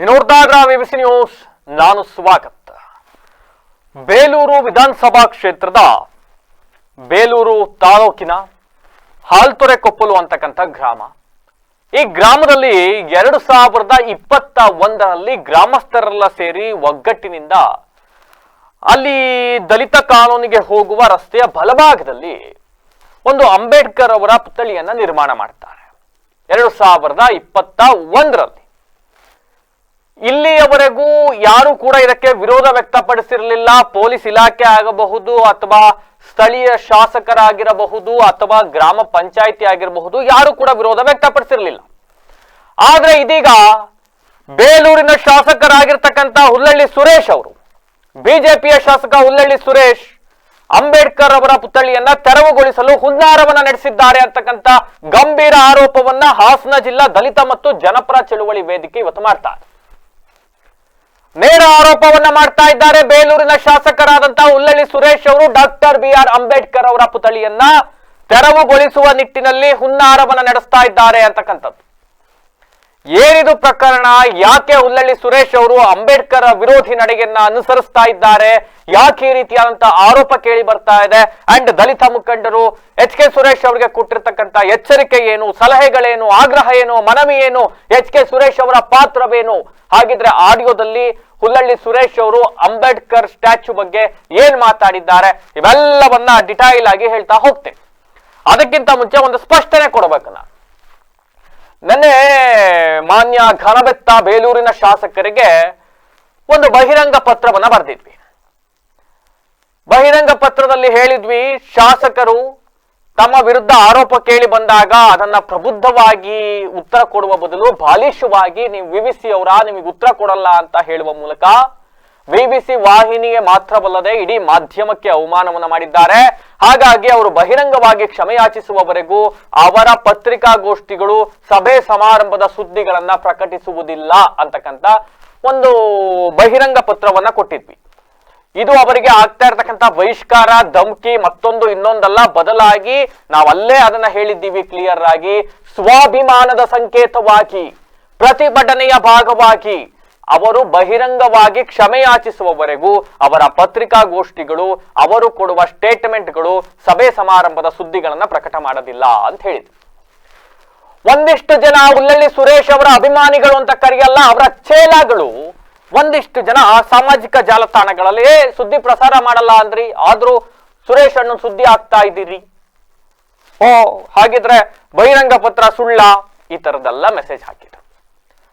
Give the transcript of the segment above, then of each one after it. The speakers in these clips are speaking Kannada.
ನೋಡ್ತಾ ಇದ್ರ ವಿಬಿಸಿ ನ್ಯೂಸ್, ನಾನು ಸ್ವಾಗತ. ಬೇಲೂರು ವಿಧಾನಸಭಾ ಕ್ಷೇತ್ರದ ಬೇಲೂರು ತಾಲೂಕಿನ ಹಾಲ್ತೊರೆ ಕೊಪ್ಪಲು ಅಂತಕ್ಕಂಥ ಗ್ರಾಮ. ಈ ಗ್ರಾಮದಲ್ಲಿ ಎರಡು ಸಾವಿರದ ಇಪ್ಪತ್ತ ಒಂದರಲ್ಲಿ ಗ್ರಾಮಸ್ಥರೆಲ್ಲ ಸೇರಿ ಒಗ್ಗಟ್ಟಿನಿಂದ ಅಲ್ಲಿ ದಲಿತ ಕಾನೂನಿಗೆ ಹೋಗುವ ರಸ್ತೆಯ ಬಲಭಾಗದಲ್ಲಿ ಒಂದು ಅಂಬೇಡ್ಕರ್ ಅವರ ಪುತ್ಥಳಿಯನ್ನ ನಿರ್ಮಾಣ ಮಾಡ್ತಾರೆ. ಎರಡು ಸಾವಿರದ ಇಪ್ಪತ್ತ ಒಂದರಲ್ಲಿ ಇಲ್ಲಿಯವರೆಗೂ ಯಾರು ಕೂಡ ಇದಕ್ಕೆ ವಿರೋಧ ವ್ಯಕ್ತಪಡಿಸಿರಲಿಲ್ಲ. ಪೊಲೀಸ್ ಇಲಾಖೆ ಆಗಬಹುದು ಅಥವಾ ಸ್ಥಳೀಯ ಶಾಸಕರಾಗಿರಬಹುದು ಅಥವಾ ಗ್ರಾಮ ಪಂಚಾಯಿತಿ ಆಗಿರಬಹುದು, ಯಾರು ಕೂಡ ವಿರೋಧ ವ್ಯಕ್ತಪಡಿಸಿರಲಿಲ್ಲ. ಆದ್ರೆ ಇದೀಗ ಬೇಲೂರಿನ ಶಾಸಕರಾಗಿರ್ತಕ್ಕಂಥ ಹುಲ್ಲಳ್ಳಿ ಸುರೇಶ್ ಅವರು, ಬಿಜೆಪಿಯ ಶಾಸಕ ಹುಲ್ಲಳ್ಳಿ ಸುರೇಶ್, ಅಂಬೇಡ್ಕರ್ ಅವರ ಪುತ್ಥಳಿಯನ್ನ ತೆರವುಗೊಳಿಸಲು ಹುನ್ನಾರವನ್ನ ನಡೆಸಿದ್ದಾರೆ ಅಂತಕ್ಕಂಥ ಗಂಭೀರ ಆರೋಪವನ್ನ ಹಾಸನ ಜಿಲ್ಲಾ ದಲಿತ ಮತ್ತು ಜನಪರ ಚಳುವಳಿ ವೇದಿಕೆ ಇವತ್ತು ಮಾಡ್ತಾರೆ ನೇರ ಆರೋಪವನ್ನ ಮಾಡ್ತಾ ಇದ್ದಾರೆ. ಬೇಲೂರಿನ ಶಾಸಕರಾದಂತಹ ಹುಲ್ಲಳ್ಳಿ ಸುರೇಶ್ ಅವರು ಡಾಕ್ಟರ್ ಬಿ ಆರ್ ಅಂಬೇಡ್ಕರ್ ಅವರ ಪುತಳಿಯನ್ನ ತೆರವುಗೊಳಿಸುವ ನಿಟ್ಟಿನಲ್ಲಿ ಹುನ್ನಾರವನ್ನ ನಡೆಸ್ತಾ ಇದ್ದಾರೆ ಅಂತಕ್ಕಂಥದ್ದು. ಏನಿದು ಪ್ರಕರಣ ಯಾಕೆ ಹುಲ್ಲಳ್ಳಿ ಸುರೇಶ್ ಅವರು ಅಂಬೇಡ್ಕರ್ ವಿರೋಧಿ ನಡೆಗೆಯನ್ನ ಅನುಸರಿಸ್ತಾ ಇದ್ದಾರೆ? ಯಾಕೆ ಈ ರೀತಿಯಾದಂತಹ ಆರೋಪ ಕೇಳಿ ಬರ್ತಾ ಇದೆ? ಅಂಡ್ ದಲಿತ ಮುಖಂಡರು ಎಚ್ ಕೆ ಸುರೇಶ್ ಅವರಿಗೆ ಕೊಟ್ಟಿರ್ತಕ್ಕಂತ ಎಚ್ಚರಿಕೆ ಏನು? ಸಲಹೆಗಳೇನು? ಆಗ್ರಹ ಏನು? ಮನವಿ ಏನು? ಎಚ್ ಕೆ ಸುರೇಶ್ ಅವರ ಪಾತ್ರವೇನು? ಹಾಗಿದ್ರೆ ಆಡಿಯೋದಲ್ಲಿ ಹುಲ್ಲಳ್ಳಿ ಸುರೇಶ್ ಅವರು ಅಂಬೇಡ್ಕರ್ ಸ್ಟ್ಯಾಚ್ಯೂ ಬಗ್ಗೆ ಏನ್ ಮಾತಾಡಿದ್ದಾರೆ? ಇವೆಲ್ಲವನ್ನ ಡಿಟೈಲ್ ಆಗಿ ಹೇಳ್ತಾ ಹೋಗ್ತೇನೆ. ಅದಕ್ಕಿಂತ ಮುಂಚೆ ಒಂದು ಸ್ಪಷ್ಟನೆ ಕೊಡಬೇಕು ನಾನು ನೆನ್ನೆ ಮಾನ್ಯ ಘನಬೆತ್ತ ಬೇಲೂರಿನ ಶಾಸಕರಿಗೆ ಒಂದು ಬಹಿರಂಗ ಪತ್ರವನ್ನ ಬರೆದಿದ್ವಿ. ಬಹಿರಂಗ ಪತ್ರದಲ್ಲಿ ಹೇಳಿದ್ವಿ, ಶಾಸಕರು ತಮ್ಮ ವಿರುದ್ಧ ಆರೋಪ ಕೇಳಿ ಬಂದಾಗ ಅದನ್ನ ಪ್ರಬುದ್ಧವಾಗಿ ಉತ್ತರ ಕೊಡುವ ಬದಲು ಬಾಲಿಶವಾಗಿ ನೀವು ವಿವಿಸಿ ಅವರ, ನಿಮಗೆ ಉತ್ತರ ಕೊಡಲ್ಲ ಅಂತ ಹೇಳುವ ಮೂಲಕ ವಿಬಿಸಿ ವಾಹಿನಿಗೆ ಮಾತ್ರವಲ್ಲದೆ ಇಡೀ ಮಾಧ್ಯಮಕ್ಕೆ ಅವಮಾನವನ್ನ ಮಾಡಿದ್ದಾರೆ. ಹಾಗಾಗಿ ಅವರು ಬಹಿರಂಗವಾಗಿ ಕ್ಷಮೆಯಾಚಿಸುವವರೆಗೂ ಅವರ ಪತ್ರಿಕಾಗೋಷ್ಠಿಗಳು ಸಭೆ ಸಮಾರಂಭದ ಸುದ್ದಿಗಳನ್ನ ಪ್ರಕಟಿಸುವುದಿಲ್ಲ ಅಂತಕ್ಕಂಥ ಒಂದು ಬಹಿರಂಗ ಪತ್ರವನ್ನ ಕೊಟ್ಟಿದ್ವಿ. ಇದು ಅವರಿಗೆ ಆಗ್ತಾ ಇರತಕ್ಕಂತ ಬಹಿಷ್ಕಾರ, ಧಮ್ಕಿ, ಮತ್ತೊಂದು ಇನ್ನೊಂದಲ್ಲ ಬದಲಾಗಿ ನಾವಲ್ಲೇ ಅದನ್ನ ಹೇಳಿದ್ದೀವಿ ಕ್ಲಿಯರ್ ಆಗಿ. ಸ್ವಾಭಿಮಾನದ ಸಂಕೇತವಾಗಿ, ಪ್ರತಿಭಟನೆಯ ಭಾಗವಾಗಿ ಅವರು ಬಹಿರಂಗವಾಗಿ ಕ್ಷಮೆಯಾಚಿಸುವವರೆಗೂ ಅವರ ಪತ್ರಿಕಾಗೋಷ್ಠಿಗಳು, ಅವರು ಕೊಡುವ ಸ್ಟೇಟ್ಮೆಂಟ್ಗಳು, ಸಭೆ ಸಮಾರಂಭದ ಸುದ್ದಿಗಳನ್ನ ಪ್ರಕಟ ಮಾಡೋದಿಲ್ಲ ಅಂತ ಹೇಳಿದ್ರು. ಒಂದಿಷ್ಟು ಜನ ಉಲ್ಲಳ್ಳಿ ಸುರೇಶ್ ಅವರ ಅಭಿಮಾನಿಗಳು ಅಂತ ಕರೆಯಲ್ಲ, ಅವರ ಚೇಲಾಗಳು ಒಂದಿಷ್ಟು ಜನ ಸಾಮಾಜಿಕ ಜಾಲತಾಣಗಳಲ್ಲಿ ಸುದ್ದಿ ಪ್ರಸಾರ ಮಾಡಲ್ಲ ಅಂದ್ರಿ. ಆದ್ರೂ ಸುರೇಶ್ ಅಣ್ಣ ಸುದ್ದಿ ಆಗ್ತಾ ಇದ್ದೀರಿ. ಓ, ಹಾಗಿದ್ರೆ ಬಹಿರಂಗ ಪತ್ರ ಸುಳ್ಳ ಈ ತರದೆಲ್ಲ ಮೆಸೇಜ್ ಹಾಕಿದ್ರು.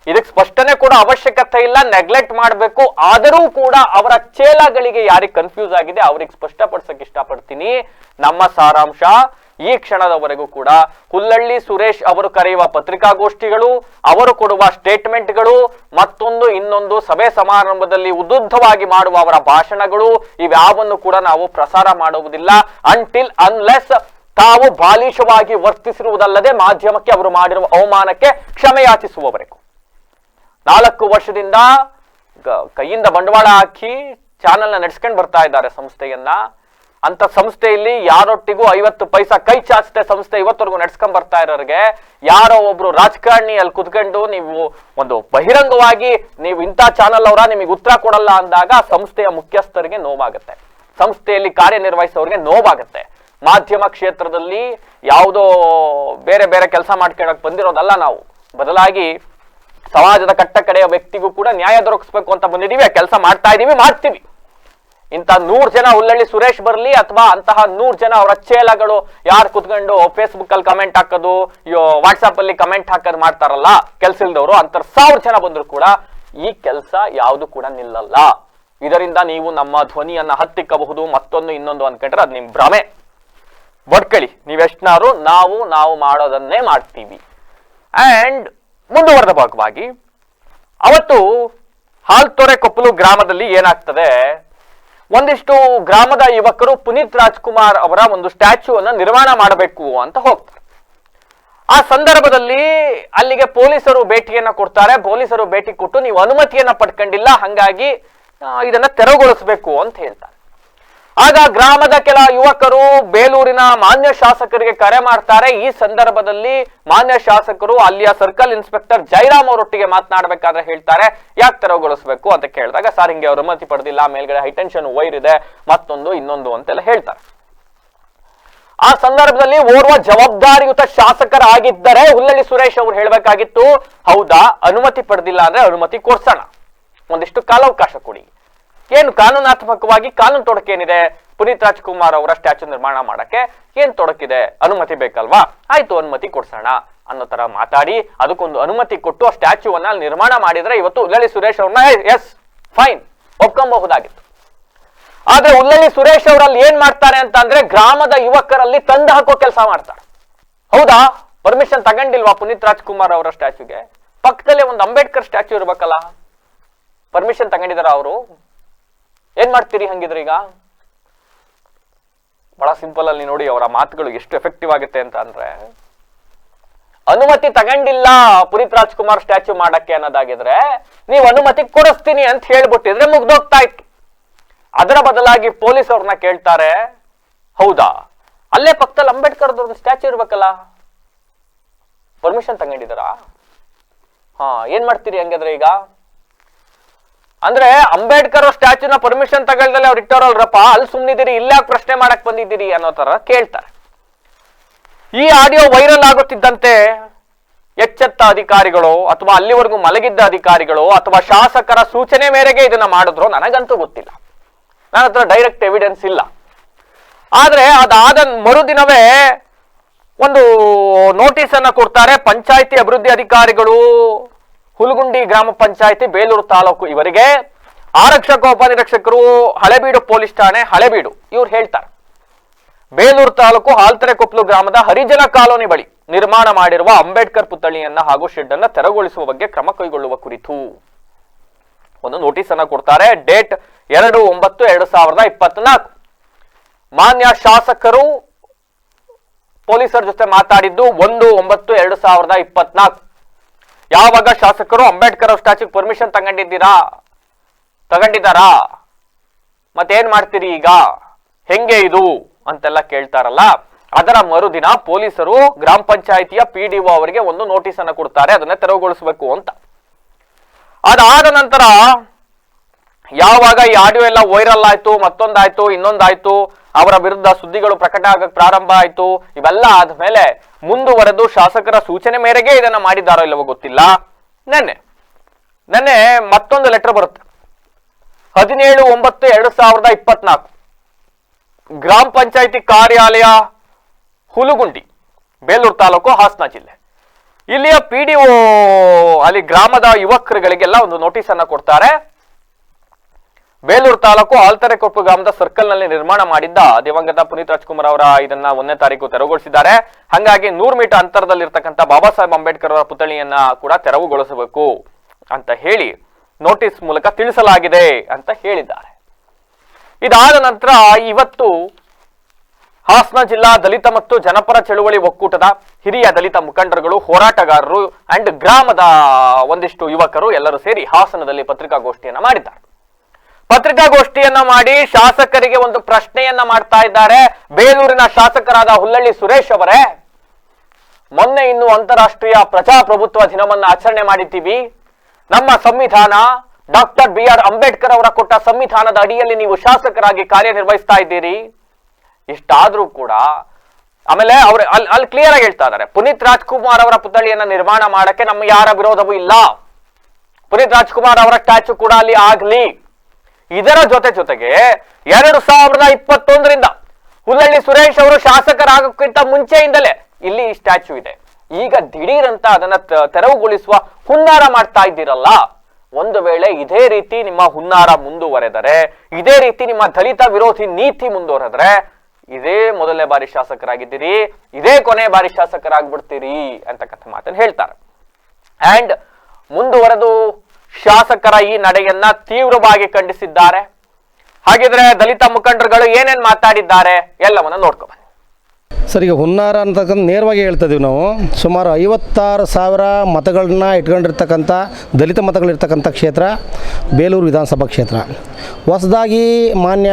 ಇದಕ್ಕೆ ಸ್ಪಷ್ಟನೆ ಕೂಡ ಅವಶ್ಯಕತೆ ಇಲ್ಲ ನೆಗ್ಲೆಕ್ಟ್ ಮಾಡಬೇಕು. ಆದರೂ ಕೂಡ ಅವರ ಚೇಲಗಳಿಗೆ ಯಾರಿಗೆ ಕನ್ಫ್ಯೂಸ್ ಆಗಿದೆ, ಅವ್ರಿಗೆ ಸ್ಪಷ್ಟಪಡಿಸಕ್ ಇಷ್ಟಪಡ್ತೀನಿ. ನಮ್ಮ ಸಾರಾಂಶ, ಈ ಕ್ಷಣದವರೆಗೂ ಕೂಡ ಹುಲ್ಲಳ್ಳಿ ಸುರೇಶ್ ಅವರು ಕರೆಯುವ ಪತ್ರಿಕಾಗೋಷ್ಠಿಗಳು, ಅವರು ಕೊಡುವ ಸ್ಟೇಟ್ಮೆಂಟ್ಗಳು ಮತ್ತೊಂದು, ಇನ್ನೊಂದು ಸಭೆ ಸಮಾರಂಭದಲ್ಲಿ ಉದ್ದುದ್ಧವಾಗಿ ಮಾಡುವ ಅವರ ಭಾಷಣಗಳು, ಇವ್ಯಾವನ್ನು ಕೂಡ ನಾವು ಪ್ರಸಾರ ಮಾಡುವುದಿಲ್ಲ. ಅಂಟಿಲ್ ಅನ್ಲೆಸ್ ತಾವು ಬಾಲಿಶವಾಗಿ ವರ್ತಿಸಿರುವುದಲ್ಲದೆ ಮಾಧ್ಯಮಕ್ಕೆ ಅವರು ಮಾಡಿರುವ ಅವಮಾನಕ್ಕೆ ಕ್ಷಮೆಯಾಚಿಸುವವರೆಗೂ. ನಾಲ್ಕು ವರ್ಷದಿಂದ ಕೈಯಿಂದ ಬಂಡವಾಳ ಹಾಕಿ ಚಾನೆಲ್ನ ನಡೆಸ್ಕೊಂಡು ಬರ್ತಾ ಇದ್ದಾರೆ ಸಂಸ್ಥೆಯನ್ನ. ಅಂತ ಸಂಸ್ಥೆಯಲ್ಲಿ ಯಾರೊಟ್ಟಿಗೂ ಐವತ್ತು ಪೈಸಾ ಕೈ ಚಾಚತೆ ಸಂಸ್ಥೆ ಇವತ್ತವರೆಗೂ ನಡ್ಸ್ಕೊಂಡ್ ಬರ್ತಾ ಇರೋರಿಗೆ ಯಾರೋ ಒಬ್ರು ರಾಜಕಾರಣಿ ಅಲ್ಲಿ ಕುತ್ಕೊಂಡು ನೀವು ಒಂದು ಬಹಿರಂಗವಾಗಿ ನೀವು ಇಂಥ ಚಾನಲ್ ಅವರ ನಿಮಗೆ ಉತ್ತರ ಕೊಡಲ್ಲ ಅಂದಾಗ ಸಂಸ್ಥೆಯ ಮುಖ್ಯಸ್ಥರಿಗೆ ನೋವಾಗುತ್ತೆ. ಸಂಸ್ಥೆಯಲ್ಲಿ ಕಾರ್ಯನಿರ್ವಹಿಸೋರಿಗೆ ನೋವಾಗುತ್ತೆ. ಮಾಧ್ಯಮ ಕ್ಷೇತ್ರದಲ್ಲಿ ಯಾವುದೋ ಬೇರೆ ಬೇರೆ ಕೆಲಸ ಮಾಡ್ಕೊಳಕ್ ಬಂದಿರೋದಲ್ಲ ನಾವು. ಬದಲಾಗಿ ಸಮಾಜದ ಕಟ್ಟ ಕಡೆಯ ವ್ಯಕ್ತಿಗೂ ಕೂಡ ನ್ಯಾಯ ದೊರಕಿಸ್ಬೇಕು ಅಂತ ಬಂದಿದೀವಿ ಕೆಲಸ ಮಾಡ್ತಾ ಇದ್ದೀವಿ ಮಾಡ್ತೀವಿ. ಇಂಥ ನೂರ್ ಜನ ಹುಲ್ಲಳ್ಳಿ ಸುರೇಶ್ ಬರ್ಲಿ ಅಥವಾ ಅಂತಹ ನೂರ್ ಜನ ಅವರ ಚೇಲಗಳು ಯಾರು ಕುತ್ಕೊಂಡು ಫೇಸ್ಬುಕ್ ಅಲ್ಲಿ ಕಮೆಂಟ್ ಹಾಕೋದು ವಾಟ್ಸ್ಆಪ್ ಅಲ್ಲಿ ಕಮೆಂಟ್ ಹಾಕೋದು ಮಾಡ್ತಾರಲ್ಲ, ಕೆಲಸ ಇಲ್ದವರು ಅಂತ ಸಾವಿರ ಜನ ಬಂದ್ರು ಕೂಡ ಈ ಕೆಲಸ ಯಾವುದು ಕೂಡ ನಿಲ್ಲಲ್ಲ. ಇದರಿಂದ ನೀವು ನಮ್ಮ ಧ್ವನಿಯನ್ನ ಹತ್ತಿಕ್ಕಬಹುದು, ಮತ್ತೊಂದು ಇನ್ನೊಂದು ಅನ್ಕೊಂಡ್ರೆ ಅದು ನಿಮ್ ಭ್ರಮೆ. ಬಡ್ಕಳಿ ನೀವೆಷ್ಟನಾರು ನಾವು ನಾವು ಮಾಡೋದನ್ನೇ ಮಾಡ್ತೀವಿ. ಅಂಡ್ ಮುಂದುವರೆದ ಭಾಗವಾಗಿ, ಅವತ್ತು ಹಾಲ್ತೊರೆ ಕೊಪ್ಪಲು ಗ್ರಾಮದಲ್ಲಿ ಏನಾಗ್ತದೆ? ಒಂದಿಷ್ಟು ಗ್ರಾಮದ ಯುವಕರು ಪುನೀತ್ ರಾಜ್ಕುಮಾರ್ ಅವರ ಒಂದು ಸ್ಟ್ಯಾಚ್ಯೂ ಅನ್ನ ನಿರ್ಮಾಣ ಮಾಡಬೇಕು ಅಂತ ಹೋಗ್ತಾರೆ. ಆ ಸಂದರ್ಭದಲ್ಲಿ ಅಲ್ಲಿಗೆ ಪೊಲೀಸರು ಭೇಟಿಯನ್ನ ಕೊಡ್ತಾರೆ. ಪೊಲೀಸರು ಭೇಟಿ ಕೊಟ್ಟು, ನೀವು ಅನುಮತಿಯನ್ನ ಪಡ್ಕೊಂಡಿಲ್ಲ, ಹಂಗಾಗಿ ಇದನ್ನ ತೆರವುಗೊಳಿಸಬೇಕು ಅಂತ ಹೇಳ್ತಾರೆ. ಆಗ ಗ್ರಾಮದ ಕೆಲ ಯುವಕರು ಬೇಲೂರಿನ ಮಾನ್ಯ ಶಾಸಕರಿಗೆ ಕರೆ ಮಾಡ್ತಾರೆ. ಈ ಸಂದರ್ಭದಲ್ಲಿ ಮಾನ್ಯ ಶಾಸಕರು ಅಲ್ಲಿಯ ಸರ್ಕಲ್ ಇನ್ಸ್ಪೆಕ್ಟರ್ ಜೈರಾಮ್ ಅವರೊಟ್ಟಿಗೆ ಮಾತನಾಡಬೇಕಾದ್ರೆ ಹೇಳ್ತಾರೆ. ಯಾಕೆ ತೆರವುಗೊಳಿಸಬೇಕು ಅಂತ ಕೇಳಿದಾಗ ಸರ್ ಹಿಂಗೆ ಅವ್ರು ಅನುಮತಿ ಪಡೆದಿಲ್ಲ, ಮೇಲ್ಗಡೆ ಹೈಟೆನ್ಷನ್ ವೈರ್ ಇದೆ, ಮತ್ತೊಂದು, ಇನ್ನೊಂದು ಅಂತೆಲ್ಲ ಹೇಳ್ತಾರೆ. ಆ ಸಂದರ್ಭದಲ್ಲಿ ಓರ್ವ ಜವಾಬ್ದಾರಿಯುತ ಶಾಸಕರಾಗಿದ್ದರೆ ಹುಲ್ಲಳ್ಳಿ ಸುರೇಶ್ ಅವರು ಹೇಳಬೇಕಾಗಿತ್ತು, ಹೌದಾ, ಅನುಮತಿ ಪಡೆದಿಲ್ಲ ಅಂದ್ರೆ ಅನುಮತಿ ಕೊಡ್ಸೋಣ. ಒಂದಿಷ್ಟು ಕಾಲಾವಕಾಶ ಕೊಡಿ. ಏನು ಕಾನೂನಾತ್ಮಕವಾಗಿ ಕಾನೂನು ತೊಡಕೇನಿದೆ ಪುನೀತ್ ರಾಜ್ಕುಮಾರ್ ಅವರ ಸ್ಟ್ಯಾಚು ನಿರ್ಮಾಣ ಮಾಡಕ್ಕೆ ಏನ್ ತೊಡಕಿದೆ? ಅನುಮತಿ ಬೇಕಲ್ವಾ? ಆಯ್ತು, ಅನುಮತಿ ಕೊಡ್ಸೋಣ ಅನ್ನೋ ತರ ಮಾತಾಡಿ, ಅದಕ್ಕೊಂದು ಅನುಮತಿ ಕೊಟ್ಟು ಆ ಸ್ಟ್ಯಾಚ್ಯೂವನ್ನ ನಿರ್ಮಾಣ ಮಾಡಿದ್ರೆ ಇವತ್ತು ಉಲ್ಲಳ್ಳಿ ಸುರೇಶ್ ಅವ್ರನ್ನ ಎಸ್ ಫೈನ್ ಒಪ್ಕೊಂಬಹುದಾಗಿತ್ತು. ಆದ್ರೆ ಉಲ್ಲಳ್ಳಿ ಸುರೇಶ್ ಅವರಲ್ಲಿ ಏನ್ ಮಾಡ್ತಾರೆ ಅಂತ ಅಂದ್ರೆ ಗ್ರಾಮದ ಯುವಕರಲ್ಲಿ ತಂದು ಹಾಕೋ ಕೆಲಸ ಮಾಡ್ತಾರೆ. ಹೌದಾ? ಪರ್ಮಿಷನ್ ತಗೊಂಡಿಲ್ವಾ ಪುನೀತ್ ರಾಜ್ಕುಮಾರ್ ಅವರ ಸ್ಟ್ಯಾಚ್ಯೂಗೆ? ಪಕ್ಕದಲ್ಲೇ ಒಂದು ಅಂಬೇಡ್ಕರ್ ಸ್ಟ್ಯಾಚ್ಯೂ ಇರ್ಬೇಕಲ್ಲ. ಪರ್ಮಿಷನ್ ತಗೊಂಡಿದಾರ ಅವರು? ಏನ್ ಮಾಡ್ತೀರಿ ಹಂಗಿದ್ರೆ ಈಗ? ಬಹಳ ಸಿಂಪಲ್ ಅಲ್ಲಿ ನೋಡಿ ಅವರ ಮಾತುಗಳು ಎಷ್ಟು ಎಫೆಕ್ಟಿವ್ ಆಗುತ್ತೆ ಅಂತ ಅಂದ್ರೆ, ಅನುಮತಿ ತಗೊಂಡಿಲ್ಲ ಪುನೀತ್ ರಾಜ್ಕುಮಾರ್ ಸ್ಟ್ಯಾಚ್ಯೂ ಮಾಡಕ್ಕೆ ಅನ್ನೋದಾಗಿದ್ರೆ, ನೀವು ಅನುಮತಿ ಕೊಡಿಸ್ತೀನಿ ಅಂತ ಹೇಳ್ಬಿಟ್ಟಿದ್ರೆ ಮುಗ್ದೋಗ್ತಾ ಇತ್ತು. ಅದರ ಬದಲಾಗಿ ಪೊಲೀಸ್ ಅವ್ರನ್ನ ಕೇಳ್ತಾರೆ, ಹೌದಾ? ಅಲ್ಲೇ ಪಕ್ಕದಲ್ಲಿ ಅಂಬೇಡ್ಕರ್ ಒಂದು ಸ್ಟ್ಯಾಚ್ಯೂ ಇರ್ಬೇಕಲ್ಲ? ಪರ್ಮಿಷನ್ ತಗೊಂಡಿದ್ದೀರಾ? ಹಾ, ಏನ್ ಮಾಡ್ತೀರಿ ಹಂಗಾದ್ರೆ ಈಗ? ಅಂದ್ರೆ ಅಂಬೇಡ್ಕರ್ ಸ್ಟ್ಯಾಚ್ಯೂನ ಪರ್ಮಿಷನ್ ತಗೊಳ್ದಲ್ಲಿ ಅವ್ರು ಇಟ್ಟವ್ರಲ್ರಪ್ಪ, ಅಲ್ಲಿ ಸುಮ್ನಿದ್ದೀರಿ, ಇಲ್ಲ ಪ್ರಶ್ನೆ ಮಾಡಕ್ ಬಂದಿದ್ದೀರಿ ಅನ್ನೋ ತರ ಕೇಳ್ತಾರೆ. ಈ ಆಡಿಯೋ ವೈರಲ್ ಆಗುತ್ತಿದ್ದಂತೆ ಎಚ್ಚೆತ್ತ ಅಧಿಕಾರಿಗಳು ಅಥವಾ ಅಲ್ಲಿವರೆಗೂ ಮಲಗಿದ್ದ ಅಧಿಕಾರಿಗಳು ಅಥವಾ ಶಾಸಕರ ಸೂಚನೆ ಮೇರೆಗೆ ಇದನ್ನ ಮಾಡಿದ್ರು ನನಗಂತೂ ಗೊತ್ತಿಲ್ಲ. ನನ್ನ ಹತ್ರ ಡೈರೆಕ್ಟ್ ಎವಿಡೆನ್ಸ್ ಇಲ್ಲ. ಆದ್ರೆ ಅದಾದ ಮರುದಿನವೇ ಒಂದು ನೋಟಿಸ್ ಅನ್ನ ಕೊಡ್ತಾರೆ. ಪಂಚಾಯಿತಿ ಅಭಿವೃದ್ಧಿ ಅಧಿಕಾರಿಗಳು ಹುಲಗುಂಡಿ ಗ್ರಾಮ ಪಂಚಾಯತಿ ಬೇಲೂರು ತಾಲೂಕು ಇವರಿಗೆ ಆರಕ್ಷಕ ಉಪನಿರೀಕ್ಷಕರು ಹಳೆಬೀಡು ಪೊಲೀಸ್ ಠಾಣೆ ಹಳೆಬೀಡು ಇವ್ರು ಹೇಳ್ತಾರೆ. ಬೇಲೂರು ತಾಲೂಕು ಹಾಲ್ತರೆ ಕೊಪ್ಪಲು ಗ್ರಾಮದ ಹರಿಜನ ಕಾಲೋನಿ ಬಳಿ ನಿರ್ಮಾಣ ಮಾಡಿರುವ ಅಂಬೇಡ್ಕರ್ ಪುತ್ಥಳಿಯನ್ನ ಹಾಗೂ ಶೆಡ್ ಅನ್ನ ತೆರವುಗೊಳಿಸುವ ಬಗ್ಗೆ ಕ್ರಮ ಕೈಗೊಳ್ಳುವ ಕುರಿತು. ಒಂದು ನೋಟಿಸ್ ಅನ್ನ ಕೊಡ್ತಾರೆ. ಡೇಟ್ ಎರಡು ಒಂಬತ್ತು ಎರಡು ಸಾವಿರದ ಇಪ್ಪತ್ನಾಲ್ಕು. ಮಾನ್ಯ ಶಾಸಕರು ಪೊಲೀಸರ ಜೊತೆ ಮಾತಾಡಿದ್ದು ಒಂದು ಒಂಬತ್ತು ಎರಡು ಸಾವಿರದ ಇಪ್ಪತ್ನಾಲ್ಕು. ಯಾವಾಗ ಶಾಸಕರು ಅಂಬೇಡ್ಕರ್ ಸ್ಟ್ಯಾಚ್ಯೂ ಪರ್ಮಿಷನ್ ತಗೊಂಡಿದ್ದೀರಾ? ತಗೊಂಡಿದ್ದಾರಾ? ಮತ್ತೇನ್ ಮಾಡ್ತೀರಿ ಈಗ? ಹೆಂಗೆ ಇದು? ಅಂತೆಲ್ಲ ಕೇಳ್ತಾರಲ್ಲ. ಅದರ ಮರುದಿನ ಪೊಲೀಸರು ಗ್ರಾಮ ಪಂಚಾಯಿತಿಯ ಪಿ ಡಿ ಒ ಅವರಿಗೆ ಒಂದು ನೋಟಿಸ್ ಅನ್ನು ಕೊಡ್ತಾರೆ. ಅದನ್ನ ತೆರವುಗೊಳಿಸಬೇಕು ಅಂತ. ಅದಾದ ನಂತರ ಯಾವಾಗ ಈ ಆಡಿಯೋ ಎಲ್ಲ ವೈರಲ್ ಆಯ್ತು, ಮತ್ತೊಂದಾಯ್ತು, ಇನ್ನೊಂದಾಯ್ತು? ಅವರ ವಿರುದ್ಧ ಸುದ್ದಿಗಳು ಪ್ರಕಟ ಆಗಕ್ಕೆ ಪ್ರಾರಂಭ ಆಯ್ತು. ಇವೆಲ್ಲ ಆದ್ಮೇಲೆ ಮುಂದುವರೆದು ಶಾಸಕರ ಸೂಚನೆ ಮೇರೆಗೆ ಇದನ್ನ ಮಾಡಿದ್ದಾರೋ ಇಲ್ಲವೋ ಗೊತ್ತಿಲ್ಲ. ನೆನ್ನೆ ನೆನ್ನೆ ಮತ್ತೊಂದು ಲೆಟರ್ ಬರುತ್ತೆ. ಹದಿನೇಳು ಒಂಬತ್ತು ಎರಡು ಸಾವಿರದ ಇಪ್ಪತ್ನಾಲ್ಕು. ಗ್ರಾಮ ಪಂಚಾಯಿತಿ ಕಾರ್ಯಾಲಯ, ಹುಲುಗುಂಡಿ, ಬೇಲೂರು ತಾಲೂಕು ಹಾಸನ ಜಿಲ್ಲೆ. ಇಲ್ಲಿಯ ಪಿ ಡಿ ಅಲ್ಲಿ ಗ್ರಾಮದ ಯುವಕರುಗಳಿಗೆಲ್ಲ ಒಂದು ನೋಟಿಸ್ ಅನ್ನ ಕೊಡ್ತಾರೆ. ಬೇಲೂರು ತಾಲೂಕು ಆಲ್ತರೆಕೊಪ್ಪು ಗ್ರಾಮದ ಸರ್ಕಲ್ನಲ್ಲಿ ನಿರ್ಮಾಣ ಮಾಡಿದ್ದ ದಿವಂಗತ ಪುನೀತ್ ರಾಜ್ಕುಮಾರ್ ಅವರ ಇದನ್ನ ಒಂದನೇ ತಾರೀಕು ತೆರವುಗೊಳಿಸಿದ್ದಾರೆ. ಹಾಗಾಗಿ ನೂರು ಮೀಟರ್ ಅಂತರದಲ್ಲಿರ್ತಕ್ಕಂಥ ಬಾಬಾ ಸಾಹೇಬ್ ಅಂಬೇಡ್ಕರ್ ಅವರ ಪುತ್ಥಳಿಯನ್ನ ಕೂಡ ತೆರವುಗೊಳಿಸಬೇಕು ಅಂತ ಹೇಳಿ ನೋಟಿಸ್ ಮೂಲಕ ತಿಳಿಸಲಾಗಿದೆ ಅಂತ ಹೇಳಿದ್ದಾರೆ. ಇದಾದ ನಂತರ ಇವತ್ತು ಹಾಸನ ಜಿಲ್ಲಾ ದಲಿತ ಮತ್ತು ಜನಪರ ಚಳುವಳಿ ಒಕ್ಕೂಟದ ಹಿರಿಯ ದಲಿತ ಮುಖಂಡರುಗಳು, ಹೋರಾಟಗಾರರು, ಅಂಡ್ ಗ್ರಾಮದ ಒಂದಿಷ್ಟು ಯುವಕರು ಎಲ್ಲರೂ ಸೇರಿ ಹಾಸನದಲ್ಲಿ ಪತ್ರಿಕಾಗೋಷ್ಠಿಯನ್ನು ಮಾಡಿದ್ದಾರೆ. ಪತ್ರಿಕಾಗೋಷ್ಠಿಯನ್ನ ಮಾಡಿ ಶಾಸಕರಿಗೆ ಒಂದು ಪ್ರಶ್ನೆಯನ್ನ ಮಾಡ್ತಾ ಇದ್ದಾರೆ. ಬೇಲೂರಿನ ಶಾಸಕರಾದ ಹುಲ್ಲಳ್ಳಿ ಸುರೇಶ್ ಅವರೇ, ಮೊನ್ನೆ ಇನ್ನು ಅಂತಾರಾಷ್ಟ್ರೀಯ ಪ್ರಜಾಪ್ರಭುತ್ವ ದಿನವನ್ನ ಆಚರಣೆ ಮಾಡಿದ್ದೀವಿ. ನಮ್ಮ ಸಂವಿಧಾನ, ಡಾಕ್ಟರ್ ಬಿ ಆರ್ ಅಂಬೇಡ್ಕರ್ ಅವರ ಕೊಟ್ಟ ಸಂವಿಧಾನದ ಅಡಿಯಲ್ಲಿ ನೀವು ಶಾಸಕರಾಗಿ ಕಾರ್ಯನಿರ್ವಹಿಸ್ತಾ ಇದ್ದೀರಿ. ಇಷ್ಟಾದ್ರೂ ಕೂಡ, ಆಮೇಲೆ ಅವ್ರ ಅಲ್ಲಿ ಅಲ್ಲಿ ಕ್ಲಿಯರ್ ಆಗಿ ಹೇಳ್ತಾ ಇದ್ದಾರೆ. ಪುನೀತ್ ರಾಜ್ಕುಮಾರ್ ಅವರ ಪುತ್ಥಳಿಯನ್ನ ನಿರ್ಮಾಣ ಮಾಡಕ್ಕೆ ನಮ್ಮ ಯಾರ ವಿರೋಧವೂ ಇಲ್ಲ. ಪುನೀತ್ ರಾಜ್ಕುಮಾರ್ ಅವರ ಸ್ಟ್ಯಾಚು ಕೂಡ ಅಲ್ಲಿ ಆಗ್ಲಿ. ಇದರ ಜೊತೆ ಜೊತೆಗೆ ಎರಡು ಸಾವಿರದ ಇಪ್ಪತ್ತೊಂದರಿಂದ ಹುಲ್ಲಳ್ಳಿ ಸುರೇಶ್ ಅವರು ಶಾಸಕರಾಗಕ್ಕಿಂತ ಮುಂಚೆಯಿಂದಲೇ ಇಲ್ಲಿ ಈ ಸ್ಟ್ಯಾಚ್ಯೂ ಇದೆ. ಈಗ ದಿಢೀರಂತ ಅದನ್ನ ತೆರವುಗೊಳಿಸುವ ಹುನ್ನಾರ ಮಾಡ್ತಾ ಇದ್ದೀರಲ್ಲ, ಒಂದು ವೇಳೆ ಇದೇ ರೀತಿ ನಿಮ್ಮ ಹುನ್ನಾರ ಮುಂದುವರೆದರೆ, ಇದೇ ರೀತಿ ನಿಮ್ಮ ದಲಿತ ವಿರೋಧಿ ನೀತಿ ಮುಂದುವರೆದ್ರೆ, ಇದೇ ಮೊದಲನೇ ಬಾರಿ ಶಾಸಕರಾಗಿದ್ದೀರಿ, ಇದೇ ಕೊನೆ ಬಾರಿ ಶಾಸಕರಾಗ್ಬಿಡ್ತೀರಿ ಅಂತಕ್ಕಂಥ ಮಾತನ್ನು ಹೇಳ್ತಾರೆ. ಅಂಡ್ ಮುಂದುವರೆದು ಶಾಸಕರ ಈ ನಡೆಯನ್ನ ತೀವ್ರವಾಗಿ ಖಂಡಿಸಿದ್ದಾರೆ. ಹಾಗಿದ್ರೆ ದಲಿತ ಮುಖಂಡರುಗಳು ಏನೇನ್ ಮಾತಾಡಿದ್ದಾರೆ ಎಲ್ಲವನ್ನ ನೋಡ್ಕೊ ಬನ್ನಿ. ಸರ್, ಈಗ ಹುನ್ನಾರ ಅಂತಕ್ಕಂಥ ನೇರವಾಗಿ ಹೇಳ್ತಿದ್ದೀವಿ ನಾವು. ಸುಮಾರು ಐವತ್ತಾರು ಸಾವಿರ ಮತಗಳನ್ನ ಇಟ್ಕೊಂಡಿರ್ತಕ್ಕಂಥ, ದಲಿತ ಮತಗಳಿರ್ತಕ್ಕಂಥ ಕ್ಷೇತ್ರ ಬೇಲೂರು ವಿಧಾನಸಭಾ ಕ್ಷೇತ್ರ. ಹೊಸದಾಗಿ ಮಾನ್ಯ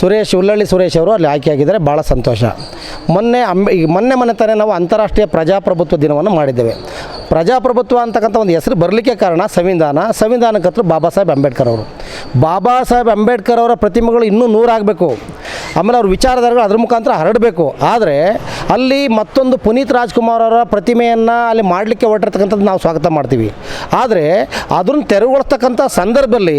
ಸುರೇಶ್ ಉಲ್ಲಳ್ಳಿ ಸುರೇಶ್ ಅವರು ಅಲ್ಲಿ ಆಯ್ಕೆಯಾಗಿದ್ದಾರೆ. ಭಾಳ ಸಂತೋಷ. ಮೊನ್ನೆ ಅಂಬೆ, ಈಗ ಮೊನ್ನೆ ಮೊನ್ನೆ ತಾನೇ ನಾವು ಅಂತಾರಾಷ್ಟ್ರೀಯ ಪ್ರಜಾಪ್ರಭುತ್ವ ದಿನವನ್ನು ಮಾಡಿದ್ದೇವೆ. ಪ್ರಜಾಪ್ರಭುತ್ವ ಅಂತಕ್ಕಂಥ ಒಂದು ಹೆಸರು ಬರಲಿಕ್ಕೆ ಕಾರಣ ಸಂವಿಧಾನ ಸಂವಿಧಾನಕರ್ತರು ಬಾಬಾ ಸಾಹೇಬ್ ಅಂಬೇಡ್ಕರ್ ಅವರು. ಬಾಬಾ ಸಾಹೇಬ್ ಅಂಬೇಡ್ಕರ್ ಅವರ ಪ್ರತಿಮೆಗಳು ಇನ್ನೂ ನೂರಾಗಬೇಕು. ಆಮೇಲೆ ಅವ್ರ ವಿಚಾರಧಾರೆಗಳು ಅದ್ರ ಮುಖಾಂತರ ಹರಡಬೇಕು. ಆದರೆ ಅಲ್ಲಿ ಮತ್ತೊಂದು ಪುನೀತ್ ರಾಜ್ಕುಮಾರ್ ಅವರ ಪ್ರತಿಮೆಯನ್ನು ಅಲ್ಲಿ ಮಾಡಲಿಕ್ಕೆ ಹೊರಟಿರ್ತಕ್ಕಂಥದ್ದು ನಾವು ಸ್ವಾಗತ ಮಾಡ್ತೀವಿ. ಆದರೆ ಅದನ್ನು ತೆರವುಗೊಳಿಸ್ತಕ್ಕಂಥ ಸಂದರ್ಭದಲ್ಲಿ